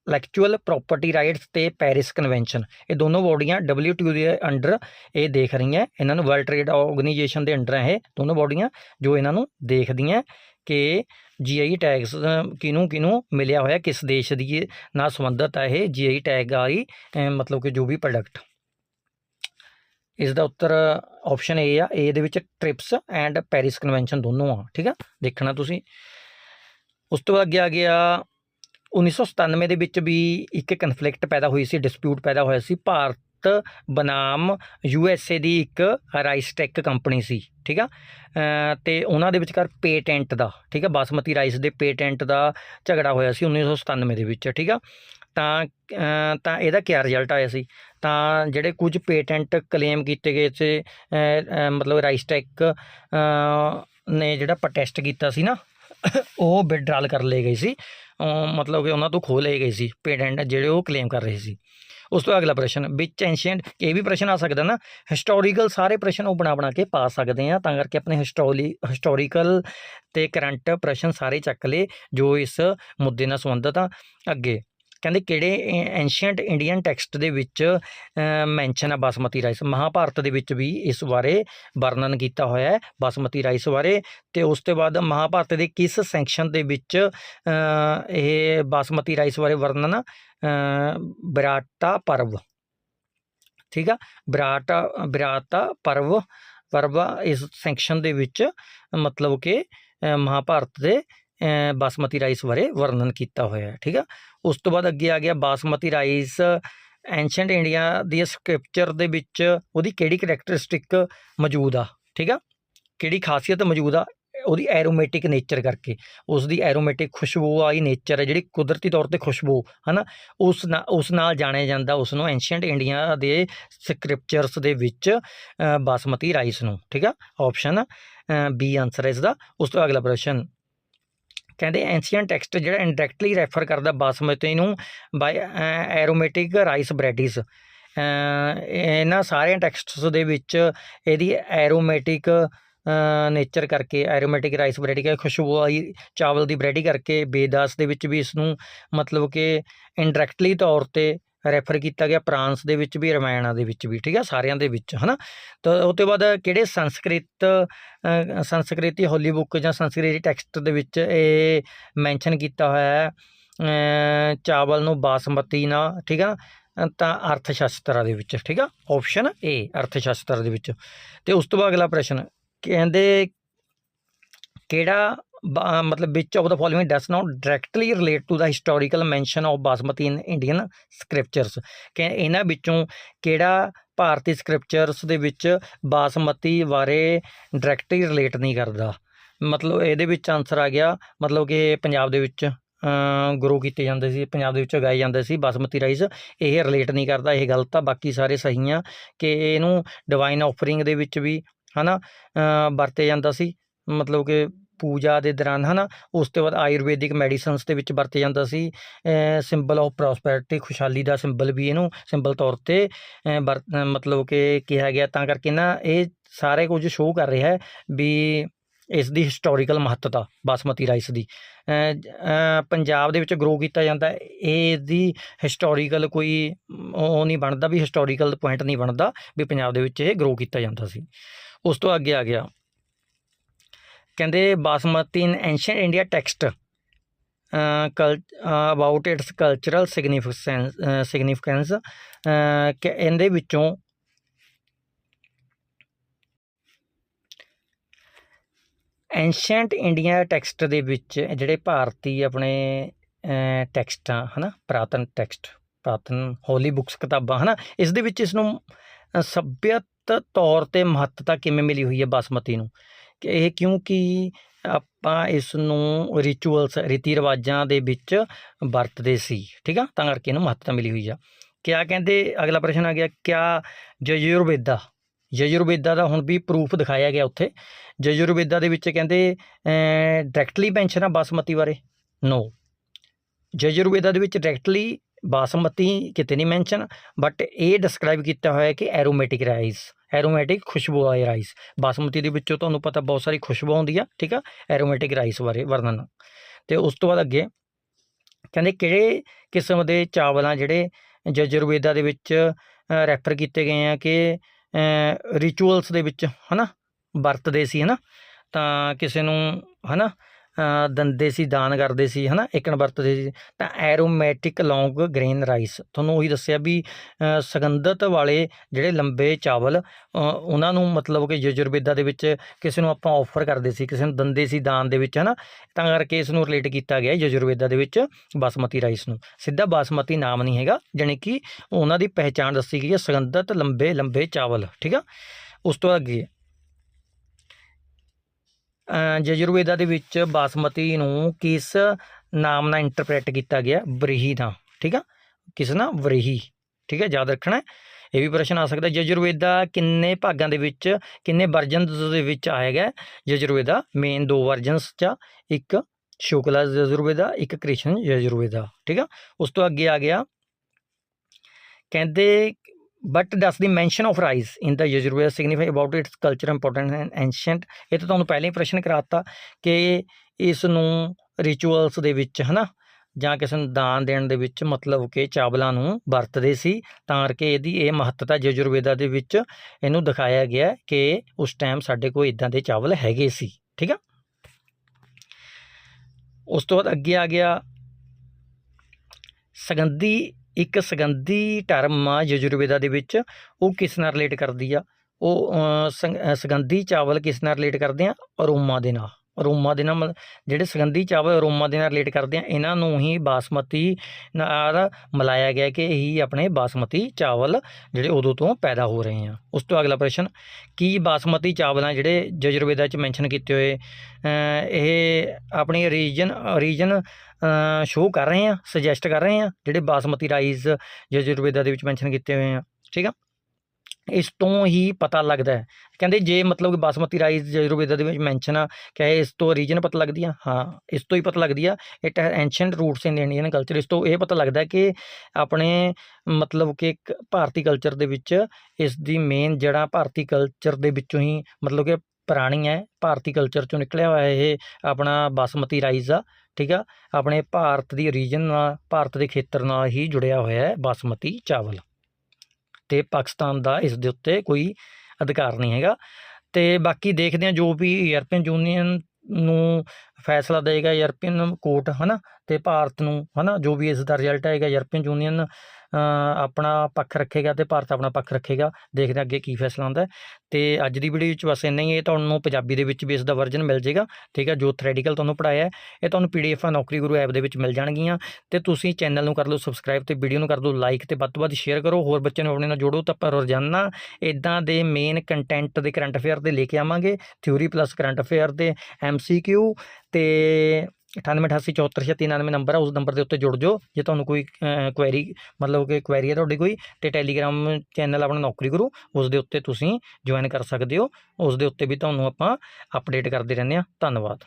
[SPEAKER 1] intellectual property rights ਤੇ ਪੈਰਿਸ ਕਨਵੈਨਸ਼ਨ ਇਹ ਦੋਨੋਂ ਬਾਡੀਆਂ WTO ਦੇ ਅੰਡਰ ਇਹ ਦੇਖ ਰਹੀਆਂ। ਇਹਨਾਂ ਨੂੰ ਵਰਲਡ ਟ੍ਰੇਡ ਆਰਗੇਨਾਈਜੇਸ਼ਨ ਦੇ ਅੰਡਰ ਇਹ। ਦੋਨੋਂ ਬਾਡੀਆਂ ਜੋ ਇਹਨਾਂ ਨੂੰ ਦੇਖਦੀਆਂ ਕਿ ਜੀਆਈ ਟੈਗਸ ਕਿਹਨੂੰ ਕਿਹਨੂੰ ਮਿਲਿਆ ਹੋਇਆ, ਕਿਸ ਦੇਸ਼ ਦੀ ਨਾਲ ਸੰਬੰਧਿਤ ਹੈ ਇਹ ਜੀਆਈ ਟੈਗ ਆਈ ਮਤਲਬ ਕਿ ਜੋ ਵੀ ਪ੍ਰੋਡਕਟ ਇਸ ਦਾ ਉੱਤਰ ਆਪਸ਼ਨ ਏ ਆ। ਏ ਦੇ ਵਿੱਚ ਟ੍ਰਿਪਸ ਐਂਡ ਪੈਰਿਸ ਕਨਵੈਨਸ਼ਨ ਦੋਨੋਂ ਆ। ਠੀਕ ਆ? ਦੇਖਣਾ ਤੁਸੀਂ। ਉਸ ਤੋਂ ਅੱਗੇ ਆ ਗਿਆ 1997 ਦੇ ਵਿੱਚ ਵੀ ਇੱਕ ਕਨਫਲਿਕਟ ਪੈਦਾ ਹੋਈ ਸੀ ਡਿਸਪਿਊਟ ਪੈਦਾ ਹੋਇਆ ਸੀ। ਭਾਰਤ ਬਨਾਮ ਯੂ ਐਸ ਏ ਦੀ ਇੱਕ ਰਾਈਸ ਟੈਕ ਕੰਪਨੀ ਸੀ ਠੀਕ ਆ? ਅ, ਤੇ ਉਹਨਾਂ ਦੇ ਵਿਚਕਾਰ ਪੇਟੈਂਟ ਦਾ ਠੀਕ ਆ? ਬਾਸਮਤੀ ਰਾਈਸ ਦੇ ਪੇਟੈਂਟ ਦਾ ਝਗੜਾ ਹੋਇਆ ਸੀ 1997 ਦੇ ਵਿੱਚ ਠੀਕ ਆ? ਤਾਂ ਤਾਂ ਇਹਦਾ ਕੀ ਰਿਜ਼ਲਟ ਆਇਆ ਸੀ? ਤਾਂ ਜਿਹੜੇ ਕੁਝ ਪੇਟੈਂਟ ਕਲੇਮ ਕੀਤੇ ਗਏ ਸੀ ਮਤਲਬ ਰਾਈਸਟੈਕ ਨੇ ਜਿਹੜਾ ਪ੍ਰੋਟੈਸਟ ਕੀਤਾ ਸੀ ਨਾ ਉਹ ਵਿਡਰਾਲ ਕਰ ਲਏ ਗਏ ਸੀ। ਮਤਲਬ ਕਿ ਉਹਨਾਂ ਤੋਂ ਖੋਹ ਲਏ ਗਏ ਸੀ। ਪੇਟੈਂਟ ਜਿਹੜੇ ਉਹ ਕਲੇਮ ਕਰ ਰਹੇ ਸੀ। ਉਸ ਤੋਂ ਅਗਲਾ ਪ੍ਰਸ਼ਨ, ਵਿੱਚ ਐਂਸ਼ੀਅੰਟ ਇਹ ਵੀ ਪ੍ਰਸ਼ਨ ਆ ਸਕਦਾ ਨਾ ਹਿਸਟੋਰੀਕਲ ਸਾਰੇ ਪ੍ਰਸ਼ਨ ਉਹ ਬਣਾ ਬਣਾ ਕੇ ਪਾ ਸਕਦੇ ਆ, ਤਾਂ ਕਰਕੇ ਆਪਣੇ ਹਿਸਟੋਰੀ ਹਿਸਟੋਰੀਕਲ ਤੇ ਕਰੰਟ ਪ੍ਰਸ਼ਨ ਸਾਰੇ ਚੱਕ ਲਏ, ਜੋ ਇਸ ਮੁੱਦੇ ਨਾਲ ਸੰਬੰਧਿਤ ਆ। ਅੱਗੇ ਕਹਿੰਦੇ ਕਿਹੜੇ ਐਂਸ਼ੀਅੰਟ ਇੰਡੀਅਨ ਟੈਕਸਟ ਦੇ ਵਿੱਚ ਮੈਂਸ਼ਨ ਆ ਬਾਸਮਤੀ ਰਾਈਸ ਮਹਾਭਾਰਤ ਦੇ ਵਿੱਚ ਵੀ ਇਸ ਬਾਰੇ ਵਰਣਨ ਕੀਤਾ ਹੋਇਆ ਹੈ ਬਾਸਮਤੀ ਰਾਈਸ ਬਾਰੇ। ਤੇ ਉਸ ਤੋਂ ਬਾਅਦ ਮਹਾਭਾਰਤ ਦੇ ਕਿਸ ਸੈਕਸ਼ਨ ਦੇ ਵਿੱਚ ਇਹ ਬਾਸਮਤੀ ਰਾਈਸ ਬਾਰੇ ਵਰਣਨ? ਅ, ਵਿਰਾਟਾ ਪਰਵ। ਠੀਕ ਆ? ਵਿਰਾਟਾ ਵਿਰਾਟਾ ਪਰਵ ਪਰਵ ਇਸ ਸੈਕਸ਼ਨ ਦੇ ਵਿੱਚ ਮਤਲਬ ਕਿ ਮਹਾਭਾਰਤ ਦੇ ਬਾਸਮਤੀ ਰਾਈਸ ਬਾਰੇ ਵਰਣਨ ਕੀਤਾ ਹੋਇਆ ਹੈ, ਠੀਕ ਆ? ਉਸ ਤੋਂ ਬਾਅਦ ਅੱਗੇ ਆ ਗਿਆ ਬਾਸਮਤੀ ਰਾਈਸ ਐਂਸ਼ੀਅੰਟ ਇੰਡੀਆ ਦੀ ਸਕ੍ਰਿਪਚਰ ਦੇ ਵਿੱਚ ਉਹਦੀ ਕਿਹੜੀ ਕਰੈਕਟਰਿਸਟਿਕ ਮੌਜੂਦ ਆ, ਠੀਕ ਆ? ਕਿਹੜੀ ਖਾਸੀਅਤ ਮੌਜੂਦ ਆ? ਉਹਦੀ ਐਰੋਮੈਟਿਕ ਨੇਚਰ ਕਰਕੇ ਉਸ ਦੀ ਐਰੋਮੈਟਿਕ ਖੁਸ਼ਬੂ ਆਈ ਨੇਚਰ ਹੈ, ਜਿਹੜੀ ਕੁਦਰਤੀ ਤੌਰ ਤੇ ਖੁਸ਼ਬੂ, ਹਨਾ? ਉਸ ਨਾਲ ਉਸ ਨਾਲ ਜਾਣਿਆ ਜਾਂਦਾ ਉਸ ਨੂੰ ਐਂਸ਼ੀਅੰਟ ਇੰਡੀਆ ਦੇ ਸਕ੍ਰਿਪਚਰਸ ਦੇ ਵਿੱਚ ਬਾਸਮਤੀ ਰਾਈਸ ਨੂੰ, ਠੀਕ ਆ? ਆਪਸ਼ਨ ਬੀ ਆਨਸਰ ਹੈ ਇਸ ਦਾ ਉਸ ਤੋਂ ਅਗਲਾ ਪ੍ਰਸ਼ਨ ਕਹਿੰਦੇ ਐਂਸ਼ੀਅਨ ਟੈਕਸਟ ਜਿਹੜਾ ਇਨਡਾਇਰੈਕਟਲੀ ਰੈਫਰ ਕਰਦਾ ਬਾਸਮਤੀ ਨੂੰ ਬਾਈ ਐਰੋਮੈਟਿਕ ਰਾਈਸ ਬ੍ਰੈਡਿਸ ਇਹਨਾਂ ਸਾਰਿਆਂ ਟੈਕਸਟਸ ਦੇ ਵਿੱਚ ਇਹਦੀ ਐਰੋਮੈਟਿਕ ਨੇਚਰ ਕਰਕੇ ਐਰੋਮੈਟਿਕ ਰਾਈਸ ਬ੍ਰੈਡੀ ਕਰਕੇ ਖੁਸ਼ਬੂ ਆਈ ਚਾਵਲ ਦੀ ਬ੍ਰੈਡੀ ਕਰਕੇ, ਬੇਦਾਸ ਦੇ ਵਿੱਚ ਵੀ ਇਸ ਨੂੰ ਮਤਲਬ ਕਿ ਇਨਡਾਇਰੈਕਟਲੀ ਤੌਰ ਤੇ ਰੈਫਰ ਕੀਤਾ ਗਿਆ ਪ੍ਰਾਂਸ ਦੇ ਵਿੱਚ ਵੀ, ਰਮਾਇਣਾ ਦੇ ਵਿੱਚ ਵੀ, ਠੀਕ ਹੈ ਸਾਰਿਆਂ ਦੇ ਵਿੱਚ, ਹਨਾ? ਤਾਂ ਉਹ ਤੋਂ ਬਾਅਦ ਕਿਹੜੇ ਸੰਸਕ੍ਰਿਤ ਸੰਸਕ੍ਰਿਤੀ ਹੋਲੀ ਬੁੱਕ ਜਾਂ ਸੰਸਕ੍ਰਿਤੀ ਟੈਕਸਟ ਦੇ ਵਿੱਚ ਇਹ ਮੈਂਸ਼ਨ ਕੀਤਾ ਹੋਇਆ ਹੈ? ਚਾਵਲ ਨੂੰ ਬਾਸਮਤੀ ਨਾਲ, ਠੀਕ ਹੈ ਤਾਂ ਅਰਥ ਸ਼ਾਸਤਰ ਦੇ ਵਿੱਚ, ਠੀਕ ਆ? ਆਪਸ਼ਨ ਏ ਅਰਥ ਸ਼ਾਸਤਰ ਦੇ ਵਿੱਚ। ਤੇ ਉਸ ਤੋਂ ਬਾਅਦ ਅਗਲਾ ਪ੍ਰਸ਼ਨ, ਕਹਿੰਦੇ ਕਿਹੜਾ ਮਤਲਬ which of the following does not directly relate to the historical mention of basmati in Indian scriptures ਕਿ ਇਹਨਾਂ ਵਿੱਚੋਂ ਕਿਹੜਾ ਭਾਰਤੀ ਸਕ੍ਰਿਪਚਰਸ ਦੇ ਵਿੱਚ ਬਾਸਮਤੀ ਬਾਰੇ ਡਾਇਰੈਕਟਲੀ ਰਿਲੇਟ ਨਹੀਂ ਕਰਦਾ? ਮਤਲਬ ਇਹਦੇ ਵਿੱਚ ਆਨਸਰ ਆ ਗਿਆ ਮਤਲਬ ਕਿ ਪੰਜਾਬ ਦੇ ਵਿੱਚ ਗਰੋ ਕੀਤੇ ਜਾਂਦੇ ਸੀ ਪੰਜਾਬ ਦੇ ਵਿੱਚ ਉਗਾਏ ਜਾਂਦੇ ਸੀ ਬਾਸਮਤੀ ਰਾਈਸ ਇਹ ਰਿਲੇਟ ਨਹੀਂ ਕਰਦਾ ਇਹ ਗਲਤ ਆ ਬਾਕੀ ਸਾਰੇ ਸਹੀ ਆ। ਕਿ ਇਹਨੂੰ ਡਿਵਾਈਨ ਆਫਰਿੰਗ ਦੇ ਵਿੱਚ ਵੀ ਹਨਾ ਅ, ਵਰਤਿਆ ਜਾਂਦਾ ਸੀ। ਮਤਲਬ ਕਿ ਪੂਜਾ ਦੇ ਦੌਰਾਨ ਹਨਾ ਉਸ ਤੋਂ ਬਾਅਦ ਆਯੁਰਵੈਦਿਕ ਮੈਡੀਸਨਸ ਦੇ ਵਿੱਚ ਵਰਤੇ ਜਾਂਦਾ ਸੀ। ਸਿੰਬਲ ਆਫ ਪ੍ਰੋਸਪੈਰਿਟੀ ਖੁਸ਼ਹਾਲੀ ਦਾ ਸਿੰਬਲ ਵੀ ਇਹਨੂੰ ਸਿੰਬਲ ਤੌਰ ਤੇ ਅ, ਮਤਲਬ ਕਿ ਕਿਹਾ ਗਿਆ। ਤਾਂ ਕਰਕੇ ਨਾ ਇਹ ਸਾਰੇ ਕੁਝ ਸ਼ੋਅ ਕਰ ਰਿਹਾ ਹੈ ਵੀ ਇਸ ਦੀ ਹਿਸਟੋਰੀਕਲ ਮਹੱਤਤਾ ਬਾਸਮਤੀ ਰਾਈਸ ਦੀ। ਪੰਜਾਬ ਦੇ ਵਿੱਚ ਗਰੋ ਕੀਤਾ ਜਾਂਦਾ ਇਹ ਦੀ ਹਿਸਟੋਰੀਕਲ ਕੋਈ ਉਹ ਨਹੀਂ ਬਣਦਾ ਵੀ ਹਿਸਟੋਰੀਕਲ ਪੁਆਇੰਟ ਨਹੀਂ ਬਣਦਾ ਵੀ ਪੰਜਾਬ ਦੇ ਵਿੱਚ ਇਹ ਗਰੋ ਕੀਤਾ ਜਾਂਦਾ ਸੀ। ਉਸ ਤੋਂ ਅੱਗੇ ਆ ਗਿਆ। ਕਹਿੰਦੇ basmati in ancient India text call about its cultural significance significance ਕਿ ਇਹਦੇ ਵਿੱਚੋਂ ਐਂਸ਼ੀਐਂਟ ਇੰਡੀਆ ਟੈਕਸਟ ਦੇ ਵਿੱਚ ਜਿਹੜੇ ਭਾਰਤੀ ਆਪਣੇ ਟੈਕਸਟਾਂ ਆ ਹਨਾ ਪ੍ਰਾਤਨ ਟੈਕਸਟ ਪ੍ਰਾਤਨ ਹੋਲੀ ਬੁੱਕਸ ਕਿਤਾਬਾਂ ਹਨਾ ਇਸ ਦੇ ਵਿੱਚ ਇਸ ਨੂੰ ਅ, ਤੌਰ ਤੇ ਮਹੱਤਤਾ ਕਿਵੇਂ ਮਿਲੀ ਹੋਈ ਹੈ ਬਾਸਮਤੀ ਨੂੰ? ਕਿ ਇਹ ਕਿਉਂਕਿ ਆਪਾਂ ਇਸ ਨੂੰ ਰਿਚੁਅਲਸ ਰੀਤੀ ਰਿਵਾਜਾਂ ਦੇ ਵਿੱਚ ਵਰਤਦੇ ਸੀ, ਠੀਕ ਆ? ਤਾਂ ਕਰਕੇ ਇਹਨੂੰ ਮਹੱਤਤਾ ਮਿਲੀ ਹੋਈ ਆ। ਕਿਆ ਕਹਿੰਦੇ, ਅਗਲਾ ਪ੍ਰਸ਼ਨ ਆ ਗਿਆ, ਕਿਆ ਯਜੁਰਵੇਦਾ? ਯਜੁਰਵੇਦਾ ਦਾ ਹੁਣ ਵੀ ਪ੍ਰੂਫ ਦਿਖਾਇਆ ਗਿਆ ਉੱਥੇ। ਯਜੁਰਵੇਦਾ ਦੇ ਵਿੱਚ ਕਹਿੰਦੇ ਡਾਇਰੈਕਟਲੀ ਮੈਂਸ਼ਨ ਆ ਬਾਸਮਤੀ ਬਾਰੇ। ਨੋ ਯਜੁਰਵੇਦਾ ਦੇ ਵਿੱਚ ਡਾਇਰੈਕਟਲੀ ਬਾਸਮਤੀ ਕਿਤੇ ਨਹੀਂ ਮੈਂਸ਼ਨ ਬਟ ਇਹ ਡਿਸਕ੍ਰਾਈਬ ਕੀਤਾ ਹੋਇਆ ਕਿ ਐਰੋਮੈਟਿਕ ਰਾਈਸ ਐਰੋਮੈਟਿਕ ਖੁਸ਼ਬੂ ਵਾਲੇ ਰਾਈਸ। ਬਾਸਮਤੀ ਦੇ ਵਿੱਚੋਂ ਤੁਹਾਨੂੰ ਪਤਾ ਬਹੁਤ ਸਾਰੀ ਖੁਸ਼ਬੂ ਆਉਂਦੀ ਆ ਠੀਕ ਆ? ਐਰੋਮੈਟਿਕ ਰਾਈਸ ਬਾਰੇ ਵਰਣਨ। ਤੇ ਉਸ ਤੋਂ ਬਾਅਦ ਅੱਗੇ ਕਹਿੰਦੇ ਕਿਹੜੇ ਕਿਸਮ ਦੇ ਚਾਵਲਾਂ ਜਿਹੜੇ ਜਜੁਰਵੇਦਾ ਦੇ ਵਿੱਚ ਰੈਫਰ ਕੀਤੇ ਗਏ ਆ ਕਿ ਰਿਚੁਅਲਸ ਦੇ ਵਿੱਚ ਹਨਾ? ਵਰਤਦੇ ਸੀ ਹਨਾ? ਤਾਂ ਕਿਸੇ ਨੂੰ ਹਨਾ? ਅ, ਦਿੰਦੇ ਸੀ ਦਾਨ ਕਰਦੇ ਸੀ ਹਨਾ ਇੱਕਣ ਵਰਤਦੇ ਸੀ। ਤਾਂ ਐਰੋਮੈਟਿਕ ਲੌਂਗ ਗ੍ਰੇਨ ਰਾਈਸ ਤੁਹਾਨੂੰ ਉਹੀ ਦੱਸਿਆ ਵੀ ਅ, ਸੁਗੰਧਤ ਵਾਲੇ ਜਿਹੜੇ ਲੰਬੇ ਚਾਵਲ ਉਹਨਾਂ ਨੂੰ ਮਤਲਬ ਕਿ ਯਜੁਰਵੇਦਾ ਦੇ ਵਿੱਚ ਕਿਸੇ ਨੂੰ ਆਪਾਂ ਆਫਰ ਕਰਦੇ ਸੀ ਕਿਸੇ ਨੂੰ ਦਿੰਦੇ ਸੀ ਦਾਨ ਦੇ ਵਿੱਚ ਹਨਾ ਤਾਂ ਕਰਕੇ ਇਸ ਨੂੰ ਰਿਲੇਟ ਕੀਤਾ ਗਿਆ ਯਜੁਰਵੇਦਾ ਦੇ ਵਿੱਚ ਬਾਸਮਤੀ ਰਾਈਸ ਨੂੰ। ਸਿੱਧਾ ਬਾਸਮਤੀ ਨਾਮ ਨਹੀਂ ਹੈਗਾ ਜਾਣੀ ਕਿ ਉਹਨਾਂ ਦੀ ਪਹਿਚਾਣ ਦੱਸੀ ਗਈ ਹੈ ਸੁਗੰਧਤ ਲੰਬੇ ਲੰਬੇ ਚਾਵਲ ਠੀਕ ਆ? ਉਸ ਤੋਂ ਅੱਗੇ ਯਜੁਰਵੇਦਾ ਦੇ ਵਿੱਚ ਬਾਸਮਤੀ ਨੂੰ ਕਿਸ ਨਾਮ ਨਾਲ ਇੰਟਰਪ੍ਰੇਟ ਕੀਤਾ ਗਿਆ? ਬ੍ਰਿਹੀ ਦਾ ਠੀਕ ਆ? ਕਿਸ ਨਾਲ? ਵਰੀਹੀ ਠੀਕ ਹੈ ਯਾਦ ਰੱਖਣਾ ਇਹ ਵੀ ਪ੍ਰਸ਼ਨ ਆ ਸਕਦਾ ਯਜੁਰਵੇਦਾ ਕਿੰਨੇ ਭਾਗਾਂ ਦੇ ਵਿੱਚ ਕਿੰਨੇ ਵਰਜਨ ਦੇ ਵਿੱਚ ਆਏਗਾ ਯਜੁਰਵੇਦਾ ਮੇਨ ਦੋ ਵਰਜਨਸ ਚ ਆ, ਇੱਕ ਸ਼ੁਕਲਾ ਯਜੁਰਵੇਦਾ ਇੱਕ ਕ੍ਰਿਸ਼ਨ ਯਜੁਰਵੇਦਾ ਠੀਕ ਆ? ਉਸ ਤੋਂ ਅੱਗੇ ਆ ਗਿਆ। ਕਹਿੰਦੇ but does the mention of rice in the Yajurveda signify about its culture important and ancient ਇਹ ਤਾਂ ਤੁਹਾਨੂੰ ਪਹਿਲਾਂ ਹੀ ਪ੍ਰਸ਼ਨ ਕਰਾਤਾ ਕਿ ਇਸ ਨੂੰ ਰਿਚੁਅਲਸ ਦੇ ਵਿੱਚ, ਹਨਾ, ਜਾਂ ਕਿਸੇ ਨੂੰ ਦਾਨ ਦੇਣ ਦੇ ਵਿੱਚ ਮਤਲਬ ਕਿ ਚਾਵਲਾਂ ਨੂੰ ਵਰਤਦੇ ਸੀ, ਤਾਂ ਕਰਕੇ ਇਹਦੀ ਇਹ ਮਹੱਤਤਾ ਯਜੁਰਵੇਦਾ ਦੇ ਵਿੱਚ ਇਹਨੂੰ ਦਿਖਾਇਆ ਗਿਆ ਕਿ ਉਸ ਟਾਈਮ ਸਾਡੇ ਕੋਲ ਇਦਾਂ ਦੇ ਚਾਵਲ ਹੈਗੇ ਸੀ, ਠੀਕ ਆ? ਉਸ ਤੋਂ ਬਾਅਦ ਅੱਗੇ ਆ ਗਿਆ ਸੁਗੰਧੀ ਇੱਕ ਸੁਗੰਧੀ ਟਰਮ ਆ ਯਜੁਰਵੇਦਾ ਦੇ ਵਿੱਚ ਉਹ ਕਿਸ ਨਾਲ ਰਿਲੇਟ ਕਰਦੀ ਆ? ਉਹ ਸੰਗ- ਅ, ਸੁਗੰਧੀ ਚਾਵਲ ਕਿਸ ਨਾਲ ਰਿਲੇਟ ਕਰਦੇ ਆ? ਅਰੋਮਾ ਦੇ ਨਾਲ। ਅਰੋਮਾ ਦੇ ਨਾਲ ਮਤਲਬ ਜਿਹੜੇ ਸੁਗੰਧੀ ਚਾਵਲ ਅਰੋਮਾ ਦੇ ਨਾਲ ਰਿਲੇਟ ਕਰਦੇ ਆ, ਇਹਨਾਂ ਨੂੰ ਹੀ ਬਾਸਮਤੀ ਨਾਲ ਮਿਲਾਇਆ ਗਿਆ ਕਿ ਇਹੀ ਆਪਣੇ ਬਾਸਮਤੀ ਚਾਵਲ ਜਿਹੜੇ ਉਦੋਂ ਤੋਂ ਪੈਦਾ ਹੋ ਰਹੇ ਆ। ਉਸ ਤੋਂ ਅਗਲਾ ਪ੍ਰਸ਼ਨ, ਕੀ ਬਾਸਮਤੀ ਚਾਵਲ ਆ ਜਿਹੜੇ ਯਜੁਰਵੇਦਾ ਚ ਮੈਂਸ਼ਨ ਕੀਤੇ ਹੋਏ ਇਹ ਆਪਣੀ ਰੀਜਨ ਰੀਜਨ ਸ਼ੋਅ ਕਰ ਰਹੇ ਆ ਸੁਜੈਸਟ ਕਰ ਰਹੇ ਆ, ਜਿਹੜੇ ਬਾਸਮਤੀ ਰਾਈਸ ਯਜੁਰਵੇਦਾ ਦੇ ਵਿੱਚ ਮੈਂਸ਼ਨ ਕੀਤੇ ਹੋਏ ਆ। ਠੀਕ ਆ? ਇਸ ਤੋਂ ਹੀ ਪਤਾ ਲੱਗਦਾ ਹੈ। ਕਹਿੰਦੇ ਜੇ ਮਤਲਬ ਕਿ ਬਾਸਮਤੀ ਰਾਈਸ ਯਜੁਰਵੇਦਾ ਦੇ ਵਿੱਚ ਮੈਂਸ਼ਨ ਆ, ਕਿ ਇਸ ਤੋਂ ਰੀਜਨ ਪਤਾ ਲੱਗਦੀ ਆ? ਹਾਂ, ਇਸ ਤੋਂ ਹੀ ਪਤਾ ਲੱਗਦੀ ਆ। ਇਟ ਹੈ ancient roots in Indian culture ਇਸ ਤੋਂ ਇਹ ਪਤਾ ਲੱਗਦਾ ਕਿ ਆਪਣੇ ਮਤਲਬ ਕਿ ਇੱਕ ਭਾਰਤੀ ਕਲਚਰ ਦੇ ਵਿੱਚ ਇਸ ਦੀ ਮੇਨ ਜਿਹੜਾ ਭਾਰਤੀ ਕਲਚਰ ਦੇ ਵਿੱਚੋਂ ਹੀ ਮਤਲਬ ਕਿ ਪੁਰਾਣੀ ਹੈ, ਭਾਰਤੀ ਕਲਚਰ ਚੋਂ ਨਿਕਲਿਆ ਹੋਇਆ ਇਹ ਆਪਣਾ ਬਾਸਮਤੀ ਰਾਈਸ ਆ, ਠੀਕ ਆ? ਆਪਣੇ ਭਾਰਤ ਦੀ ਰੀਜਨ ਨਾਲ, ਭਾਰਤ ਦੇ ਖੇਤਰ ਨਾਲ ਹੀ ਜੁੜਿਆ ਹੋਇਆ ਹੈ ਬਾਸਮਤੀ ਚਾਵਲ। ਤੇ ਪਾਕਿਸਤਾਨ ਦਾ ਇਸ ਦੇ ਉੱਤੇ ਕੋਈ ਅਧਿਕਾਰ ਨਹੀਂ ਹੈਗਾ। ਤੇ ਬਾਕੀ ਦੇਖਦੇ ਹਾਂ ਜੋ ਵੀ ਯੂਰਪੀਅਨ ਯੂਨੀਅਨ ਨੂੰ ਫੈਸਲਾ ਦੇਗਾ, ਯੂਰਪੀਅਨ ਕੋਰਟ, ਹਨਾ? ਤੇ ਭਾਰਤ ਨੂੰ, ਹਨਾ? ਜੋ ਵੀ ਇਸ ਦਾ ਰਿਜ਼ਲਟ ਆਏਗਾ, ਯੂਰਪੀਅਨ ਯੂਨੀਅਨ ਆਪਣਾ ਪੱਖ ਰੱਖੇਗਾ ਤੇ ਭਾਰਤ ਆਪਣਾ ਪੱਖ ਰੱਖੇਗਾ। ਦੇਖਦੇ ਹਾਂ ਅੱਗੇ ਕੀ ਫੈਸਲਾ ਹੁੰਦਾ ਹੈ। ਤੇ ਅੱਜ ਦੀ ਵੀਡੀਓ ਵਿੱਚ ਬਸ ਇੰਨਾ ਹੀ ਹੈ, ਤੁਹਾਨੂੰ ਪੰਜਾਬੀ ਦੇ ਵਿੱਚ ਵੀ ਇਸ ਦਾ ਵਰਜਨ ਮਿਲ ਜਾਏਗਾ। ਠੀਕ ਹੈ, ਜੋ ਥਰੈਡੀਕਲ ਤੁਹਾਨੂੰ ਪੜਾਇਆ ਇਹ ਤੁਹਾਨੂੰ ਪੀਡੀਐਫ ਆ ਨੌਕਰੀ ਗੁਰੂ ਐਪ ਦੇ ਵਿੱਚ ਮਿਲ ਜਾਣਗੀਆਂ। ਤੇ ਤੁਸੀਂ ਚੈਨਲ ਨੂੰ ਕਰ ਲਓ ਸਬਸਕ੍ਰਾਈਬ ਤੇ ਵੀਡੀਓ ਨੂੰ ਕਰ ਦਿਓ ਲਾਈਕ ਤੇ ਵੱਧ ਤੋਂ ਵੱਧ ਸ਼ੇਅਰ ਕਰੋ। ਹੋਰ ਬੱਚਿਆਂ ਨੂੰ ਆਪਣੇ ਨਾਲ ਜੋੜੋ ਤਾਂ ਆਪਾਂ ਰੋਜ਼ਾਨਾ ਇਦਾਂ ਦੇ ਮੇਨ ਕੰਟੈਂਟ ਦੇ ਕਰੰਟ ਅਫੇਅਰ ਦੇ ਲੈ ਕੇ ਆਵਾਂਗੇ। ਥਿਊਰੀ ਪਲੱਸ ਕਰੰਟ ਅਫੇਅਰ ਦੇ ਐਮਸੀਕਿਊ ਤੇ 9888744699 ਨੰਬਰ ਆ, ਉਸ ਨੰਬਰ ਦੇ ਉੱਤੇ ਜੁੜ ਜਾਓ। ਜੇ ਤੁਹਾਨੂੰ ਕੋਈ ਕੁਐਰੀ ਮਤਲਬ ਕਿ ਕੁਐਰੀ ਹੈ ਤੁਹਾਡੀ ਕੋਈ, ਤੇ ਟੈਲੀਗ੍ਰਾਮ ਚੈਨਲ ਆਪਣਾ ਨੌਕਰੀ ਗੁਰੂ, ਉਸ ਦੇ ਉੱਤੇ ਤੁਸੀਂ ਜੁਆਇਨ ਕਰ ਸਕਦੇ ਹੋ। ਉਸ ਦੇ ਉੱਤੇ ਵੀ ਤੁਹਾਨੂੰ ਆਪਾਂ ਅਪਡੇਟ ਕਰਦੇ ਰਹਿੰਦੇ ਹਾਂ। ਧੰਨਵਾਦ।